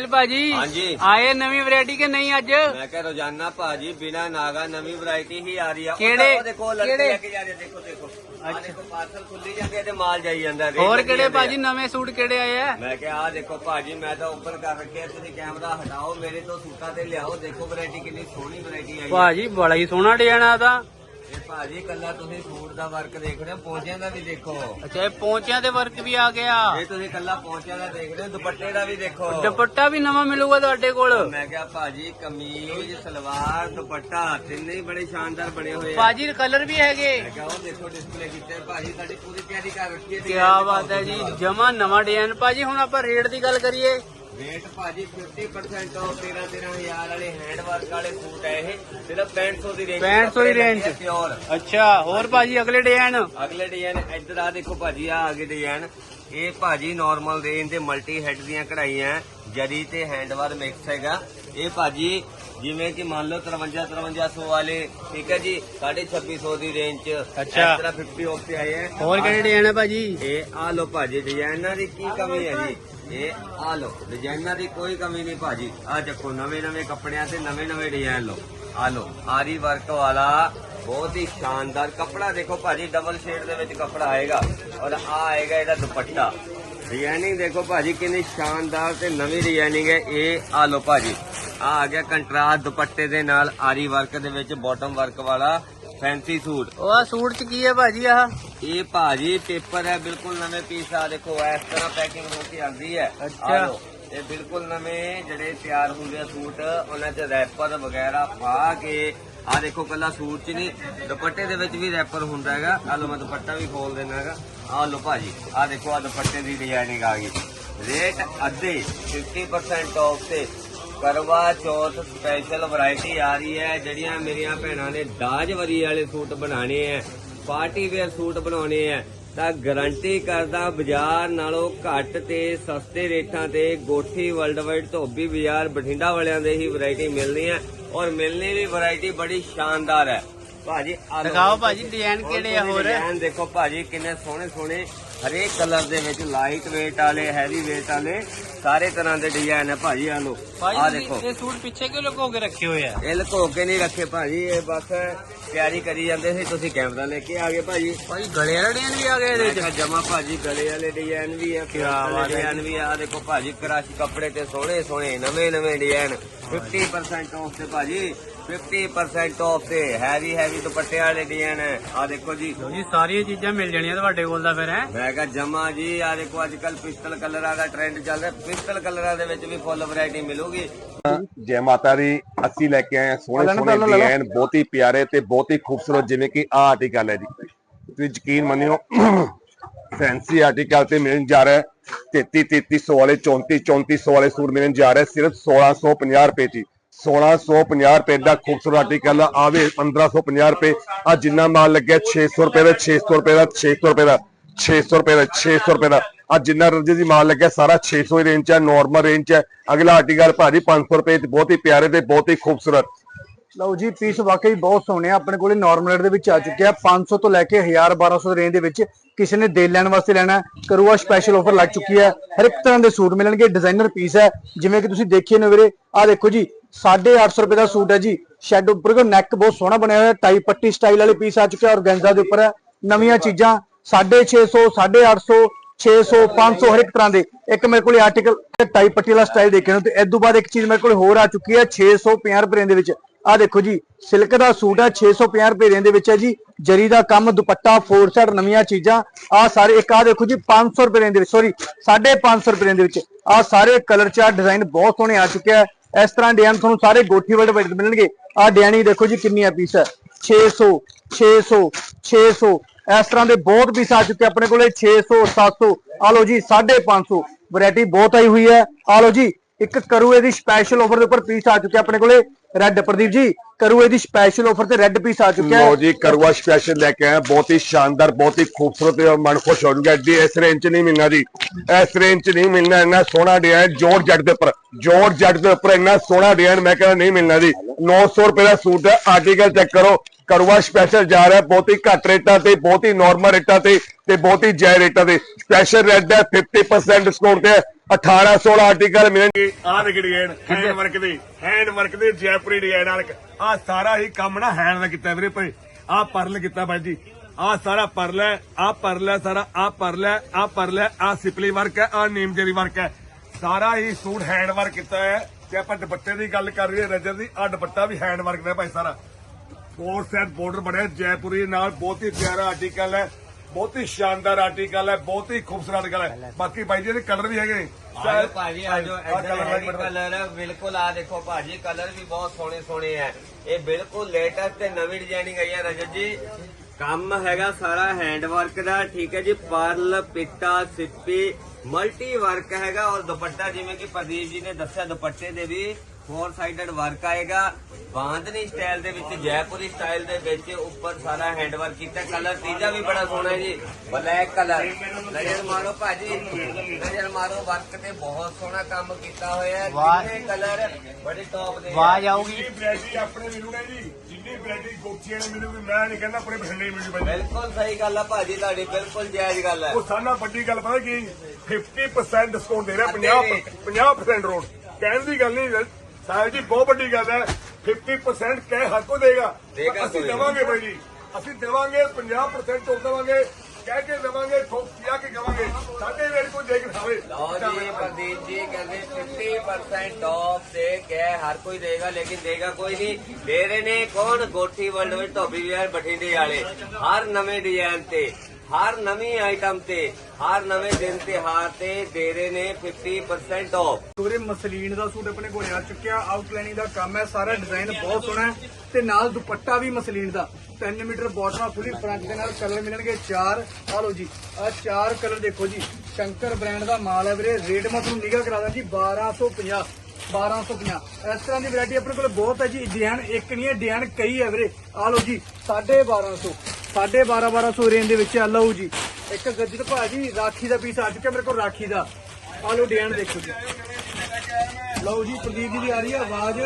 ਸਾਹਿਲ ਭਾਜੀ ਹਾਂਜੀ। ਆਏ ਨਵੀਂ ਵੈਰਾਈਟੀ ਕਿ ਨਹੀਂ ਅੱਜ? ਮੈਂ ਕਿਹਾ ਰੋਜ਼ਾਨਾ ਭਾਜੀ ਬਿਨਾ ਨਾਗਾ ਨਵੀਂ ਵੈਰਾਈਟੀ ਹੀ ਆ ਰਹੀ ਆ। ਉਹ ਕਿਹੜੇ- ਤਾਂ ਦੇਖੋ ਲੜਕੇ ਕਿਹੜੇ? ਲੈ ਕੇ ਜਾ ਰਹੇ ਦੇਖੋ ਦੇਖੋ। ਆ ਦੇਖੋ ਪਾਰਸਲ ਖੁੱਲੀ ਜਾਂਦੀ ਤੇ ਮਾਲ ਜਾਈ ਜਾਂਦਾ ਰੇਟ ਹੋਰ ਲੱਗੀ ਕਿਹੜੇ ਜਾਂਦੇ ਆ। ਭਾਜੀ ਨਵੇਂ ਸੂਟ ਕਿਹੜੇ ਆਏ ਆ? ਮੈਂ ਕਿਹਾ ਆ ਦੇਖੋ ਭਾਜੀ ਮੈਂ ਤਾਂ ਓਪਨ ਕਰ ਰੱਖਿਆ ਤੁਸੀਂ ਕੈਮਰਾ ਹਟਾਓ ਮੇਰੇ ਤੋਂ ਸੂਟਾਂ ਤੇ ਲਿਆਓ। ਦੇਖੋ ਵੈਰਾਈਟੀ ਕਿੰਨੀ ਸੋਹਣੀ ਵੈਰਾਈਟੀ ਆਈ ਹੈ ਭਾਜੀ ਬੜਾ ਹੀ ਸੋਹਣਾ ਡਿਜ਼ਾਈਨ ਆ ਤਾਂ। ਭਾਜੀ ਕੱਲਾ ਤੁਸੀਂ ਸੂਟ ਦਾ ਵਰਕ ਦੇਖ ਰਹੇ ਹੋ ਪੌਂਚਿਆਂ ਦਾ ਵੀ ਦੇਖੋ। ਅੱਛਾ ਇਹ ਪੌਂਚਿਆਂ ਦੇ ਵਰਕ ਵੀ ਆ ਗਿਆ। ਇਹ ਤੁਸੀਂ ਕੱਲਾ ਪੌਂਚਿਆਂ ਦਾ ਦੇਖ ਰਹੇ ਹੋ ਦੁਪੱਟੇ ਦਾ ਵੀ ਦੇਖੋ। ਦੁਪੱਟਾ ਵੀ ਨਵਾਂ ਮਿਲੂਗਾ ਤੁਹਾਡੇ ਕੋਲ। ਮੈਂ ਕਿਹਾ ਭਾਜੀ ਕਮੀਜ਼ ਸਲਵਾਰ ਦੁਪੱਟਾ ਤਿੰਨੇ ਹੀ ਬੜੇ ਸ਼ਾਨਦਾਰ ਬਣੇ ਹੋਏ ਆ। ਭਾਜੀ ਕਲਰ ਵੀ ਹੈਗੇ। ਮੈਂ ਕਿਹਾ ਉਹ ਦੇਖੋ ਡਿਸਪਲੇ ਕੀਤੇ ਆ। ਭਾਜੀ ਸਾਡੀ ਪੂਰੀ ਤਿਆਰੀ ਕਰ ਰੱਖੀ ਹੈ ਕੀ ਬਾਤ ਹੈ ਜੀ ਜਮਾ ਨਵਾਂ ਡਿਜ਼ਾਈਨ ਭਾਜੀ ਹੁਣ ਆਪਾਂ ਰੇਟ ਦੀ ਗੱਲ ਕਰੀਏ। ਰੇਟ ਭਾਜੀ 50% ਆਫ 13 13000 ਵਾਲੇ ਹੈਂਡ ਵਰਕ ਵਾਲੇ ਸੂਟ ਹੈ ਇਹ। ਸਿਰਫ 6500 ਦੀ ਰੇਂਜ 6500 ਦੀ range। ਪਿਓਰ ਅੱਛਾ ਹੋਰ ਭਾਜੀ ਅਗਲੇ ਡਿਜ਼ਾਈਨ ਅਗਲੇ ਡਿਜ਼ਾਈਨ ਇੱਧਰ ਆ ਦੇਖੋ ਭਾਜੀ ਆ ਆਗੇ ਡਿਜ਼ਾਈਨ ਇਹ ਭਾਜੀ ਨਾਰਮਲ ਰੇਂਜ ਦੇ ਮਲਟੀ ਹੈਡ ਦੀਆਂ ਕਢਾਈਆਂ ਜਰੀ ਤੇ ਹੈਂਡ ਵਰਕ ਮਿਕਸ ਹੈਗਾ। ਇਹ ਭਾਜੀ ਜਿਵੇਂ ਕਿ ਮੰਨ ਲਓ 53 5300 ਵਾਲੇ ਠੀਕ ਹੈ ਜੀ 2650 ਦੀ ਰੇਂਜ ਚ ਅੱਛਾ। ਇਸ ਤਰ੍ਹਾਂ 50 ਆਫ ਤੇ ਆਏ ਹੈ ਹੋਰ ਕਿਹੜੇ ਡਿਜ਼ਾਈਨ ਹੈ ਭਾਜੀ? ਇਹ ਆ ਲੋ ਭਾਜੀ ਡਿਜ਼ਾਈਨਾਂ ਦੀ ਕੀ ਕਮੀ ਹੈ ਜੀ? ਇਹ ਆ ਲੋ ਡਿਜ਼ਾਈਨਾਂ ਦੀ ਕੋਈ ਕਮੀ ਨਹੀਂ ਭਾਜੀ। ਆ ਚੱਕੋ ਨਵੇਂ ਨਵੇਂ ਕੱਪੜਿਆਂ ਤੇ ਨਵੇਂ ਨਵੇਂ ਡਿਜ਼ਾਈਨ ਲੋ ਆ ਲੋ ਆਰੀ ਵਰਕ ਵਾਲਾ ਬਹੁਤ ਹੀ ਸ਼ਾਨਦਾਰ ਕੱਪੜਾ। ਦੇਖੋ ਭਾਜੀ ਡਬਲ ਸ਼ੇਡ ਦੇ ਵਿੱਚ ਕੱਪੜਾ ਆਏਗਾ ਔਰ ਆ ਆਏਗਾ ਇਹਦਾ ਦੁਪੱਟਾ। ਡਿਜ਼ਾਈਨਿੰਗ ਦੇਖੋ ਭਾਜੀ ਕਿੰਨੀ ਸ਼ਾਨਦਾਰ ਤੇ ਨਵੀਂ ਡਿਜ਼ਾਈਨਿੰਗ ਹੈ। ਇਹ ਆ ਲੋ ਭਾਜੀ। ਆ ਆ ਗਿਆ ਕੰਟਰਾਸਟ ਦੁਪੱਟੇ ਦੇ ਨਾਲ ਆਰੀ ਵਰਕ ਦੇ ਵਿੱਚ ਬਾਟਮ ਵਰਕ ਵਾਲਾ ਫੈਂਸੀ ਸੂਟ। ਉਹ ਆਹ ਸੂਟ ਚ ਕੀ ਹੈ ਭਾਜੀ ਆਹ? ਇਹ ਭਾਜੀ ਪੇਪਰ ਹੈ ਬਿਲਕੁਲ ਨਵੇਂ ਪੀਸ ਆ। ਦੇਖੋ ਇਸ ਤਰ੍ਹਾਂ ਪੈਕਿੰਗ ਹੋ ਕੇ ਆਉਂਦੀ ਹੈ। ਅੱਛਾ। ਲਓ, ਇਹ ਬਿਲਕੁਲ ਨਵੇਂ ਜਿਹੜੇ ਤਿਆਰ ਹੁੰਦੇ ਆ ਸੂਟ ਉਹਨਾਂ 'ਚ ਰੈਪਰ ਵਗੈਰਾ ਪਾ ਕੇ ਆ ਦੇਖੋ ਕੱਲਾ ਸੂਟ 'ਚ ਨਹੀਂ ਦੁਪੱਟੇ ਦੇ ਵਿੱਚ ਵੀ ਰੈਪਰ ਹੁੰਦਾ ਹੈਗਾ। ਆ ਲਓ ਮੈਂ ਦੁਪੱਟਾ ਵੀ ਖੋਲ ਦੇਣਾ ਹੈਗਾ। ਆ ਲਓ ਭਾਜੀ ਆ ਦੇਖੋ ਆ ਦੁਪੱਟੇ ਦੀ ਡਿਜ਼ਾਈਨਿੰਗ ਆ ਗਈ। ਰੇਟ ਅੱਧੇ 50% ਆਫ ਤੇ ਕਰਵਾ ਚੌਥ ਸਪੈਸ਼ਲ ਵੈਰਾਈਟੀ ਆ ਰਹੀ ਹੈ। ਜਿਹੜੀਆਂ ਮੇਰੀਆਂ ਭੈਣਾਂ ਨੇ ਦਾਜ ਵਰੀ ਵਾਲੇ ਸੂਟ ਬਣਾਣੇ ਆ ਪਾਰਟੀ ਵੇਅਰ ਸੂਟ ਬਣਾਉਣੇ ਆ ਤਾਂ ਗਾਰੰਟੀ ਕਰਦਾ ਬਾਜ਼ਾਰ ਨਾਲੋਂ ਘੱਟ ਤੇ ਸਸਤੇ ਰੇਟਾਂ ਤੇ ਗੋਠੀ ਵਰਲਡ ਵਾਈਡ ਧੋਬੀ ਬਾਜ਼ਾਰ, ਬਠਿੰਡਾ ਵਾਲਿਆਂ ਦੇ ਹੀ ਵੈਰਾਈਟੀ ਮਿਲਣੀ ਹੈ। ਔਰ ਮਿਲਣੀ ਵੀ ਵੈਰਾਈਟੀ ਬੜੀ ਸ਼ਾਨਦਾਰ ਹੈ। ਭਾਜੀ। ਦਿਖਾਓ ਭਾਜੀ ਡਿਜ਼ਾਈਨ ਕਿਹੜੇ ਆ ਹੋਰ? ਡਿਜ਼ਾਈਨ ਦੇਖੋ ਭਾਜੀ ਕਿੰਨੇ ਸੋਹਣੇ ਸੋਹਣੇ ਹਰੇਕ ਕਲਰ ਦੇ ਵਿੱਚ ਲਾਈਟ weight ਵਾਲੇ ਹੈਵੀ weight ਵਾਲੇ ਸਾਰੇ ਤਰ੍ਹਾਂ ਦੇ ਡਿਜ਼ਾਈਨ ਹੈ ਭਾਜੀ ਆ ਲੋ ਆ ਭਾਜੀ ਦੇਖੋ। ਤੁਸੀਂ ਇਹ ਸੂਟ ਪਿੱਛੇ ਕਿਉਂ ਲੁਕੋ ਕੇ ਰੱਖੇ ਹੋਏ ਆ? ਇਹ ਲੁਕੋ ਕੇ ਨਹੀਂ ਰੱਖੇ ਭਾਜੀ ਇਹ ਬਸ ਤਿਆਰੀ ਕਰੀ ਜਾਂਦੇ ਸੀ ਤੁਸੀਂ ਕੈਮਰਾ ਲੈ ਕੇ ਆ ਗਏ ਭਾਜੀ। ਭਾਜੀ ਗਲੇ ਵਾਲਾ ਡਿਜ਼ਾਈਨ ਵੀ ਆ ਗਿਆ ਇਹਦੇ ਚ? ਜਮਾ ਭਾਜੀ ਗਲੇ ਵਾਲੇ ਡਿਜ਼ਾਈਨ ਵੀ ਆ ਕਿਆ ਬਾਤ ਹੈ ਡਿਜ਼ਾਈਨ ਵੀ ਆ। ਆਹ ਦੇਖੋ ਭਾਜੀ ਕਰਾਸ਼ੀ ਕੱਪੜੇ ਤੇ ਸੋਹਣੇ ਸੋਹਣੇ ਨਵੇਂ ਨਵੇਂ ਡਿਜ਼ਾਈਨ 50% ਆਫ ਤੇ ਭਾਜੀ। 50% ਆਫ ਤੇ ਹੈਵੀ ਹੈਵੀ ਦੁਪੱਟੇ ਵਾਲੇ ਡਿਜ਼ਾਈਨ ਆ ਦੇਖੋ ਜੀ। ਲਓ ਜੀ ਸਾਰੀਆਂ ਚੀਜ਼ਾਂ ਮਿਲ ਜਾਣੀਆਂ ਤੁਹਾਡੇ ਕੋਲ ਤਾਂ ਫਿਰ ਹੈ? ਮੈਂ ਕਿਹਾ ਜਮਾ ਜੀ ਆ ਦੇਖੋ ਅੱਜ ਕੱਲ ਪਿਸਟਲ ਕਲਰਾਂ ਦਾ ਟ੍ਰੈਂਡ ਚੱਲ ਰਿਹਾ। ਪਿਸਟਲ ਕਲਰਾਂ ਦੇ ਵਿੱਚ ਵੀ ਫੁੱਲ ਵੈਰਾਈਟੀ ਮਿਲੂਗੀ। ਜੈ ਮਾਤਾ ਦੀ ਅਸੀਂ ਲੈ ਕੇ ਆਏ ਹਾਂ ਸੋਹਣੇ ਸੋਹਣੇ ਡਿਜ਼ਾਈਨ ਬਹੁਤ ਹੀ ਪਿਆਰੇ ਤੇ ਬਹੁਤ ਹੀ ਖੂਬਸੂਰਤ ਜਿਵੇਂ ਕਿ ਆਹ ਆਰਟੀਕਲ ਹੈ ਜੀ। ਤੁਸੀਂ ਯਕੀਨ ਮੰਨਿਓ ਫੈਂਸੀ ਆਰਟੀਕਲ ਤੇ ਮਿਲਣ ਜਾ ਰਿਹਾ ਹੈ। 33 3300 ਵਾਲੇ 34 3400 ਵਾਲੇ ਸੂਟ ਮਿਲਣ ਜਾ ਰਿਹਾ ਹੈ ਸਿਰਫ 1650 ਰੁਪਏ ਚ ਹੀ। 1650 ਰੁਪਏ ਦਾ ਖੂਬਸੂਰਤ ਆਰਟੀਕਲ ਆਵੇ 1550 ਰੁਪਏ। ਆ ਜਿੰਨਾ ਮਾਲ ਲੱਗਿਆ 600 ਰੁਪਏ ਦਾ 600 ਰੁਪਏ ਦਾ 600 ਰੁਪਏ ਦਾ 600 ਰੁਪਏ ਦਾ 600 ਰੁਪਏ ਦਾ। ਆ ਜਿੰਨਾ ਰੰਜੇ ਦੀ ਮਾਲ ਲੱਗਿਆ ਸਾਰਾ 600 ਦੀ ਰੇਂਜ ਚ ਹੈ ਨਾਰਮਲ ਰੇਂਜ ਚ ਹੈ ਅਗਲਾ ਆਰਟੀਕਲ ਭਾਜੀ 500 ਰੁਪਏ ਚ ਬਹੁਤ ਹੀ ਪਿਆਰੇ ਤੇ ਬਹੁਤ ਹੀ ਖੂਬਸੂਰਤ। ਲਓ ਜੀ ਪੀਸ ਵਾਕਈ ਬਹੁਤ ਸੋਹਣੇ ਆ ਆਪਣੇ ਕੋਲੇ ਨਾਰਮਲ ਰੇਟ ਦੇ ਵਿੱਚ ਆ ਚੁੱਕਿਆ 500 ਤੋਂ ਲੈ ਕੇ 1000 1200 ਦੇ ਰੇਂਜ ਦੇ ਵਿੱਚ ਕਿਸੇ ਨੇ ਦੇ ਲੈਣ ਵਾਸਤੇ ਲੈਣਾ ਹੈ, ਕਰੂਆ ਸਪੈਸ਼ਲ ਆਫਰ ਲੱਗ ਚੁੱਕੀ ਹੈ। ਹਰ ਇੱਕ ਤਰ੍ਹਾਂ ਦੇ ਸੂਟ ਮਿਲਣਗੇ ਡਿਜ਼ਾਈਨਰ ਪੀਸ ਹੈ। ਜਿਵੇਂ ਕਿ ਤੁਸੀਂ ਦੇਖੀਏ ਨੇ ਵੀਰੇ ਆ ਦੇਖੋ ਜੀ 850 ਰੁਪਏ ਦਾ ਸੂਟ ਹੈ ਜੀ। ਸ਼ੈਡ ਉੱਪਰ ਕੋ ਨੈਕ ਬਹੁਤ ਸੋਹਣਾ ਬਣਿਆ ਹੋਇਆ, ਟਾਈ ਪੱਟੀ ਸਟਾਈਲ ਵਾਲੇ ਪੀਸ ਆ ਚੁੱਕੇ ਔਰ ਗੈਂਜ਼ਾ ਦੇ ਉੱਪਰ ਹੈ। ਨਵੀਆਂ ਚੀਜ਼ਾਂ 650 850 600 500 ਹਰ ਇੱਕ ਤਰ੍ਹਾਂ ਦੇ। ਇੱਕ ਮੇਰੇ ਕੋਲ ਆਰਟੀਕਲ ਟਾਈ ਪੱਟੀ ਵਾਲਾ ਸਟਾਈਲ ਦੇਖੇ ਨੇ, ਤੇ ਇਸ ਤੋਂ ਬਾਅਦ ਇੱਕ ਚੀਜ਼ ਮੇਰੇ ਕੋਲ ਹੋਰ ਆ ਚੁੱਕੀ ਹੈ 650 ਰੁਪਏ ਦੇ ਵਿੱਚ। ਆ ਦੇਖੋ ਜੀ ਸਿਲਕ ਦਾ ਸੂਟ ਹੈ 650 ਰੁਪਏ ਦੇ ਵਿੱਚ ਹੈ ਜੀ। ਜਰੀ ਦਾ ਕੰਮ, ਦੁਪੱਟਾ ਫੋਰ ਸੈਟ ਨਵੀਆਂ ਚੀਜ਼ਾਂ। ਆ ਸਾਰੇ, ਇੱਕ ਆ ਦੇਖੋ ਜੀ 500 ਰੁਪਏ ਦੇ ਵਿੱਚ ਸੌਰੀ 550 ਰੁਪਏ ਦੇ ਵਿੱਚ। ਆ ਸਾਰੇ ਕਲਰ ਚਾਰ ਡਿਜ਼ਾਈਨ ਬਹੁਤ ਸੋਹਣੇ ਆ ਚੁੱਕੇ ਆ। ਇਸ ਤਰ੍ਹਾਂ ਡਿਜ਼ਾਈਨ ਤੁਹਾਨੂੰ ਸਾਰੇ ਗੋਠੀ ਵਰਡ ਵਿੱਚ ਮਿਲਣਗੇ। ਆ ਡਿਜ਼ਾਈਨ ਦੇਖੋ ਜੀ ਕਿੰਨੀਆਂ ਪੀਸ ਹੈ 600 600 600 ਇਸ ਤਰ੍ਹਾਂ ਦੇ ਬਹੁਤ ਪੀਸ ਆ ਚੁੱਕੇ ਆਪਣੇ ਕੋਲੇ 600 700 ਆ ਲਓ ਜੀ 550 ਵੈਰਾਈਟੀ ਬਹੁਤ ਆਈ ਹੋਈ ਹੈ। ਆ ਲਓ ਜੀ ਇੱਕ ਕਰੂਏ ਦੀ ਸਪੈਸ਼ਲ ਆਫਰ ਦੇ ਉੱਪਰ ਪੀਸ ਆ ਚੁੱਕੇ ਆਪਣੇ ਕੋਲੇ ਰੈੱਡ ਪ੍ਰਦੀਪ ਜੀ, ਕਰੂਏ ਦੀ ਸਪੈਸ਼ਲ ਆਫਰ ਤੇ ਰੈੱਡ ਪੀਸ ਆ ਚੁੱਕਿਆ ਲਓ ਜੀ ਕਰਵਾ ਸਪੈਸ਼ਲ ਲੈ ਕੇ ਆਏ ਬਹੁਤ ਹੀ ਸ਼ਾਨਦਾਰ, ਬਹੁਤ ਹੀ ਖੂਬਸੂਰਤ ਤੇ ਮਨ ਖੁਸ਼ ਹੋ ਜਾਊਗਾ ਐਡੀ ਇਸ ਰੇਂਜ ਨਹੀਂ ਮਿਲਣਾ ਜੀ। ਇਸ ਰੇਂਜ ਨਹੀਂ ਮਿਲਣਾ, ਇੰਨਾ ਸੋਹਣਾ ਡਿਜ਼ਾਈਨ, ਜੋੜ ਜੱਟ ਦੇ ਉੱਪਰ, ਜੋੜ ਜੱਟ ਦੇ ਉੱਪਰ ਇੰਨਾ ਸੋਹਣਾ ਡਿਜ਼ਾਈਨ ਮੈਂ ਕਹਿੰਦਾ ਨਹੀਂ ਮਿਲਣਾ ਜੀ। 900 ਰੁਪਏ ਦਾ ਸੂਟ ਹੈ ਆਰਟੀਕਲ ਚੈੱਕ ਕਰੋ ਕਰਵਾ ਸਪੈਸ਼ਲ ਜਾ ਰਿਹਾ, ਬਹੁਤ ਹੀ ਘੱਟ ਰੇਟਾਂ ਤੇ, ਬਹੁਤ ਹੀ ਨਾਰਮਲ ਰੇਟਾਂ ਤੇ ਤੇ ਬਹੁਤ ਹੀ ਜਾਇਜ਼ ਰੇਟਾਂ ਤੇ। ਸਪੈਸ਼ਲ ਰੈਡ ਹੈ 50% ਡਿਸਕਾਊਂਟ ਤੇ ਹੈ 1816 ਆਰਟੀਕਲ ਮਿਲਣਗੇ ਆਹ ਦੇਖ ਡਿਜ਼ਾਈਨ ਹੈਂਡ ਵਰਕ ਦੇ ਹੈਂਡ ਵਰਕ ਦੇ ਜੈਪੁਰੀ ਡਿਜ਼ਾਈਨ ਨਾਲ। ਆਹ ਸਾਰਾ ਹੀ ਕੰਮ ਨਾ ਹੈਂਡ ਦਾ ਕੀਤਾ ਵੀਰੇ ਭਾਈ। ਆਹ ਪਰਲ ਕੀਤਾ ਬਾਈ ਜੀ। ਆਹ ਸਾਰਾ ਪਰਲ ਹੈ ਆਹ ਪਰਲ ਹੈ ਸਾਰਾ ਆਹ ਪਰਲ ਹੈ ਆਹ ਪਰਲ ਹੈ ਆਹ ਸਿਪਲੀ ਵਰਕ ਹੈ ਆਹ ਨੀਮ ਜਰੀ ਵਰਕ ਹੈ। ਸਾਰਾ ਹੀ ਸੂਟ ਹੈਂਡ ਵਰਕ ਕੀਤਾ ਹੈ। ਤੇ ਆਪਾਂ ਦੁਪੱਟੇ ਦੀ ਗੱਲ ਕਰ ਰਹੇ ਰਜਰ ਦੀ ਆਹ ਦੁਪੱਟਾ ਵੀ ਹੈਂਡ ਵਰਕ ਦਾ ਭਾਈ ਸਾਰਾ। ਫੋਰ ਸੈਟ ਬਾਰਡਰ ਬਣਿਆ ਜੈਪੁਰੀ ਨਾਲ ਬਹੁਤ ਹੀ ਪਿਆਰਾ ਆਰਟੀਕਲ ਹੈ। ਬਹੁਤ ਹੀ ਸ਼ਾਨਦਾਰ ਆਰਟੀਕਲ ਹੈ ਬਹੁਤ ਹੀ ਖੂਬਸੂਰਤ ਆਰਟੀਕਲ ਹੈ। ਬਾਕੀ ਬਾਈ ਜੀ ਦੇ ਕਲਰ ਵੀ ਹੈਗੇ। ਆਜੋ ਭਾਜੀ ਆਜੋ ਬੜਾ- ਕਲਰ ਬਿਲਕੁਲ ਆ ਦੇਖੋ ਭਾਜੀ ਕਲਰ ਵੀ ਬਹੁਤ ਸੋਹਣੇ ਸੋਹਣੇ ਹੈ। ਇਹ ਬਿਲਕੁਲ ਲੇਟੈਸਟ ਤੇ ਨਵੀਂ ਡਿਜ਼ਾਈਨਿੰਗ ਆਈ ਹੈ ਰਜਤ ਜੀ। ਕੰਮ ਹੈਗਾ ਸਾਰਾ ਹੈਂਡ ਵਰਕ ਦਾ ਠੀਕ ਹੈ ਜੀ ਪਰਲ ਪਿੱਤਾ ਸਿੱਪੀ ਮਲਟੀ ਵਰਕ ਹੈਗਾ ਔਰ ਦੁਪੱਟਾ ਜਿਵੇਂ ਕਿ ਪ੍ਰਦੀਪ ਜੀ ਨੇ ਦੱਸਿਆ ਦੁਪੱਟੇ ਦੇ ਵੀ। ਫੋਰ ਸਾਈਡਡ ਵਰਕ ਆਏਗਾ। ਬਾਂਦਨੀ ਸਟਾਈਲ ਦੇ ਵਿੱਚ ਜੈਪੁਰੀ ਸਟਾਈਲ ਦੇ ਵਿੱਚ ਉੱਪਰ ਸਾਰਾ ਹੈਂਡ ਵਰਕ ਕੀਤਾ। ਕਲਰ ਤੀਜਾ ਵੀ ਬੜਾ ਸੋਹਣਾ ਹੈ ਜੀ। ਬਲੈਕ ਕਲਰ ਨਜ਼ਰ ਮਾਰੋ ਭਾਜੀ। ਨਜ਼ਰ ਮਾਰੋ ਵਰਕ ਤੇ ਬਹੁਤ ਸੋਹਣਾ ਕੰਮ ਕੀਤਾ ਹੋਇਆ ਹੈ। ਤਿੰਨੇ ਕਲਰ ਬੜੇ ਟੌਪ ਦੇ ਆਵਾਜ਼ ਆਊਗੀ ਵੈਰਾਈਟੀ ਆਪਣੇ ਮਿਲੂਗਾ ਜੀ ਜਿੰਨੀ ਵੈਰਾਈਟੀ ਗੋਚੀਆਂ ਨੇ ਮਿਲੂਗੀ ਮੈਂ ਨਹੀਂ ਕਹਿੰਦਾ ਆਪਣੇ ਬਠਿੰਡੇ ਮਿਲੂ ਬਾਈ ਬਿਲਕੁਲ ਸਹੀ ਗੱਲ ਆ ਭਾਜੀ ਤੁਹਾਡੀ ਬਿਲਕੁਲ ਜਾਇਜ਼ ਗੱਲ ਹੈ ਉਹ ਸਾਨਾ ਵੱਡੀ ਗੱਲ ਪਤਾ ਕੀ? 50% ਡਿਸਕਾਊਂਟ ਦੇ ਰਿਹਾ ਅੱਧੇ 50 rate। 50% ਰੋਡ। ਕਹਿਣ ਦੀ ਗੱਲ ਨਹੀਂ ਸਾਹਿਬ ਜੀ ਬਹੁਤ ਵੱਡੀ ਗੱਲ ਹੈ। 50% ਕਹਿ ਹਰ ਕੋਈ ਦੇਗਾ। ਦੇਗਾ ਅਸੀਂ। ਦੇਵਾਂਗੇ ਬਾਈ ਜੀ। ਅਸੀਂ ਦੇਵਾਂਗੇ 50% ਤੋਂ ਦੇਵਾਂਗੇ ਕਹਿ ਕੇ ਦੇਵਾਂਗੇ ਠੋਕ ਪਿਆ ਕੇ ਦੇਵਾਂਗੇ। ਸਾਡੇ ਦੇ ਕੇ ਖਾਵੇ ਲਓ ਜੀ ਪ੍ਰਦੀਪ ਜੀ ਕਹਿੰਦੇ 50% ਆਫ ਦੇ ਕੇ ਹਰ ਕੋਈ ਦੇਗਾ ਲੇਕਿਨ ਦੇਗਾ ਕੋਈ ਨਹੀਂ। ਦੇ ਰਹੇ ਨੇ ਕੌਣ? ਗੋਠੀ ਵਰਲਡ ਵਿੱਚ ਧੋਬੀ ਵਿਆਰ ਬਠਿੰਡੇ ਵਾਲੇ। ਹਰ ਨਵੇਂ ਡਿਜ਼ਾਈਨ ਤੇ। ਹਰ ਨਵੀਂ ਆਈਟਮ ਤੇ, ਹਰ ਨਵੇਂ ਦਿਨ ਤਿਉਹਾਰ ਤੇ ਦੇ ਰਹੇ ਨੇ 50% ਆਫ ਪੂਰੇ ਮਸਲੀਨ ਦਾ ਸੂਟ ਆਪਣੇ ਕੋਲ ਆ ਚੁੱਕਿਆ ਆਊਟਲਾਈਨਿੰਗ ਦਾ ਕੰਮ ਹੈ, ਸਾਰਾ ਡਿਜ਼ਾਈਨ ਬਹੁਤ ਸੋਹਣਾ ਹੈ ਤੇ ਨਾਲ ਦੁਪੱਟਾ ਵੀ ਮਸਲੀਨ ਦਾ। 3 ਮੀਟਰ ਬਾਟਮ ਫੁੱਲੀ ਫਰੰਟ ਦੇ ਨਾਲ ਕਲਰ ਮਿਲਣਗੇ ਚਾਰ। ਆ ਲਓ ਜੀ ਆ ਚਾਰ ਕਲਰ ਦੇਖੋ ਜੀ, ਸ਼ੰਕਰ ਬ੍ਰਾਂਡ ਦਾ ਮਾਲ ਹੈ ਵੀਰੇ ਰੇਟ ਮੈਂ ਤੁਹਾਨੂੰ ਨਿਗਾ ਕਰਾ ਦਾਂ ਜੀ 1250 1250 ਇਸ ਤਰ੍ਹਾਂ ਦੀ ਵੈਰਾਈਟੀ ਆਪਣੇ ਕੋਲ ਬਹੁਤ ਹੈ ਜੀ ਡਿਜ਼ਾਈਨ ਇੱਕ ਨਹੀਂ ਹੈ ਡਿਜ਼ਾਈਨ ਕਈ ਹੈ ਵੀਰੇ। ਆ ਲਓ ਜੀ 1250 1250 1200 ਰੇਂਜ ਦੇ ਵਿੱਚ ਆ ਲਓ ਜੀ। ਇੱਕ ਗੱਜਰ ਭਾਜੀ ਰਾਖੀ ਦਾ ਪੀਸ ਆ ਚੁੱਕਿਆ ਮੇਰੇ ਕੋਲ ਰਾਖੀ ਦਾ। ਆ ਲਓ ਡਿਜ਼ਾਈਨ ਦੇਖੋ ਜੀ। ਲਓ ਜੀ ਪ੍ਰਦੀਪ ਜੀ ਦੀ ਆ ਰਹੀ ਹੈ ਆਵਾਜ਼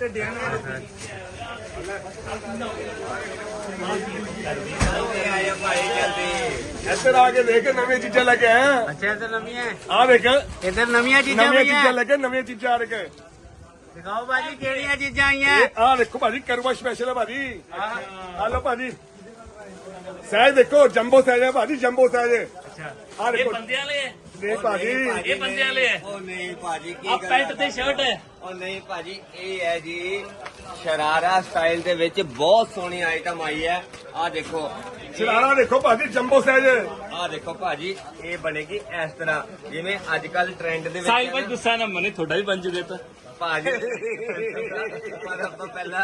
ਤੇ ਡਿਜ਼ਾਈਨ ਇੱਧਰ ਆ ਕੇ ਦੇਖ ਨਵੀਆਂ ਚੀਜ਼ਾਂ ਲੈ ਕੇ ਆਇਆ। ਅੱਛਾ ਇੱਧਰ ਨਵੀਆਂ। ਆ ਦੇਖ ਇੱਧਰ ਨਵੀਆਂ ਚੀਜ਼ਾਂ ਨਵੀਆਂ ਚੀਜ਼ਾਂ ਲੈ ਕੇ ਨਵੀਆਂ ਚੀਜ਼ਾਂ ਆ ਕੇ। ਦਿਖਾਓ ਬਾਜੀ ਕਿਹੜੀਆਂ ਚੀਜ਼ਾਂ ਆਈਆਂ। ਇਹ ਆ ਦੇਖੋ ਭਾਜੀ ਕਰਵਾ ਸਪੈਸ਼ਲ ਹੈ ਭਾਜੀ। ਆ ਲਓ ਭਾਜੀ। ਸਾਈਜ਼ ਦੇਖੋ ਜੰਬੋ ਸਾਈਜ਼ ਹੈ ਭਾਜੀ ਜੰਬੋ ਸਾਈਜ਼ ਅੱਛਾ। ਆ ਦੇਖੋ ਬੰਦਿਆਂ ਵਾਲੇ ਹੈ? ਦੇਖ ਭਾਜੀ। ਇਹ ਬੰਦਿਆਂ ਵਾਲੇ ਹੈ? ਉਹ ਨਹੀਂ ਭਾਜੀ ਕੀ ਆ ਪੈਂਟ ਹੈ? ਤੇ ਸ਼ਰਟ ਹੈ। ਉਹ ਨਹੀਂ ਭਾਜੀ ਇਹ ਹੈ ਜੀ ਸ਼ਰਾਰਾ ਸਟਾਈਲ ਦੇ ਵਿੱਚ ਬਹੁਤ ਸੋਹਣੀ ਆਈਟਮ ਆਈ ਹੈ। ਆ ਦੇਖੋ। ਸ਼ਰਾਰਾ ਦੇਖੋ ਭਾਜੀ ਜੰਬੋ ਸਾਈਜ਼ ਆ ਦੇਖੋ ਭਾਜੀ ਇਹ ਬਣੇਗੀ ਇਸ ਤਰ੍ਹਾਂ। ਜਿਵੇਂ ਅੱਜ ਕੱਲ ਟ੍ਰੈਂਡ ਦੇ ਵਿੱਚ ਹੈ ਭਾਈ ਨਾ, ਗੁੱਸਾ ਨਾ ਮਨੇ ਤੁਹਾਡਾ ਵੀ ਬਣ ਜੂਗਾ ਤਾਂ ਭਾਜੀ। ਪਰ ਆਪਾਂ ਪਹਿਲਾਂ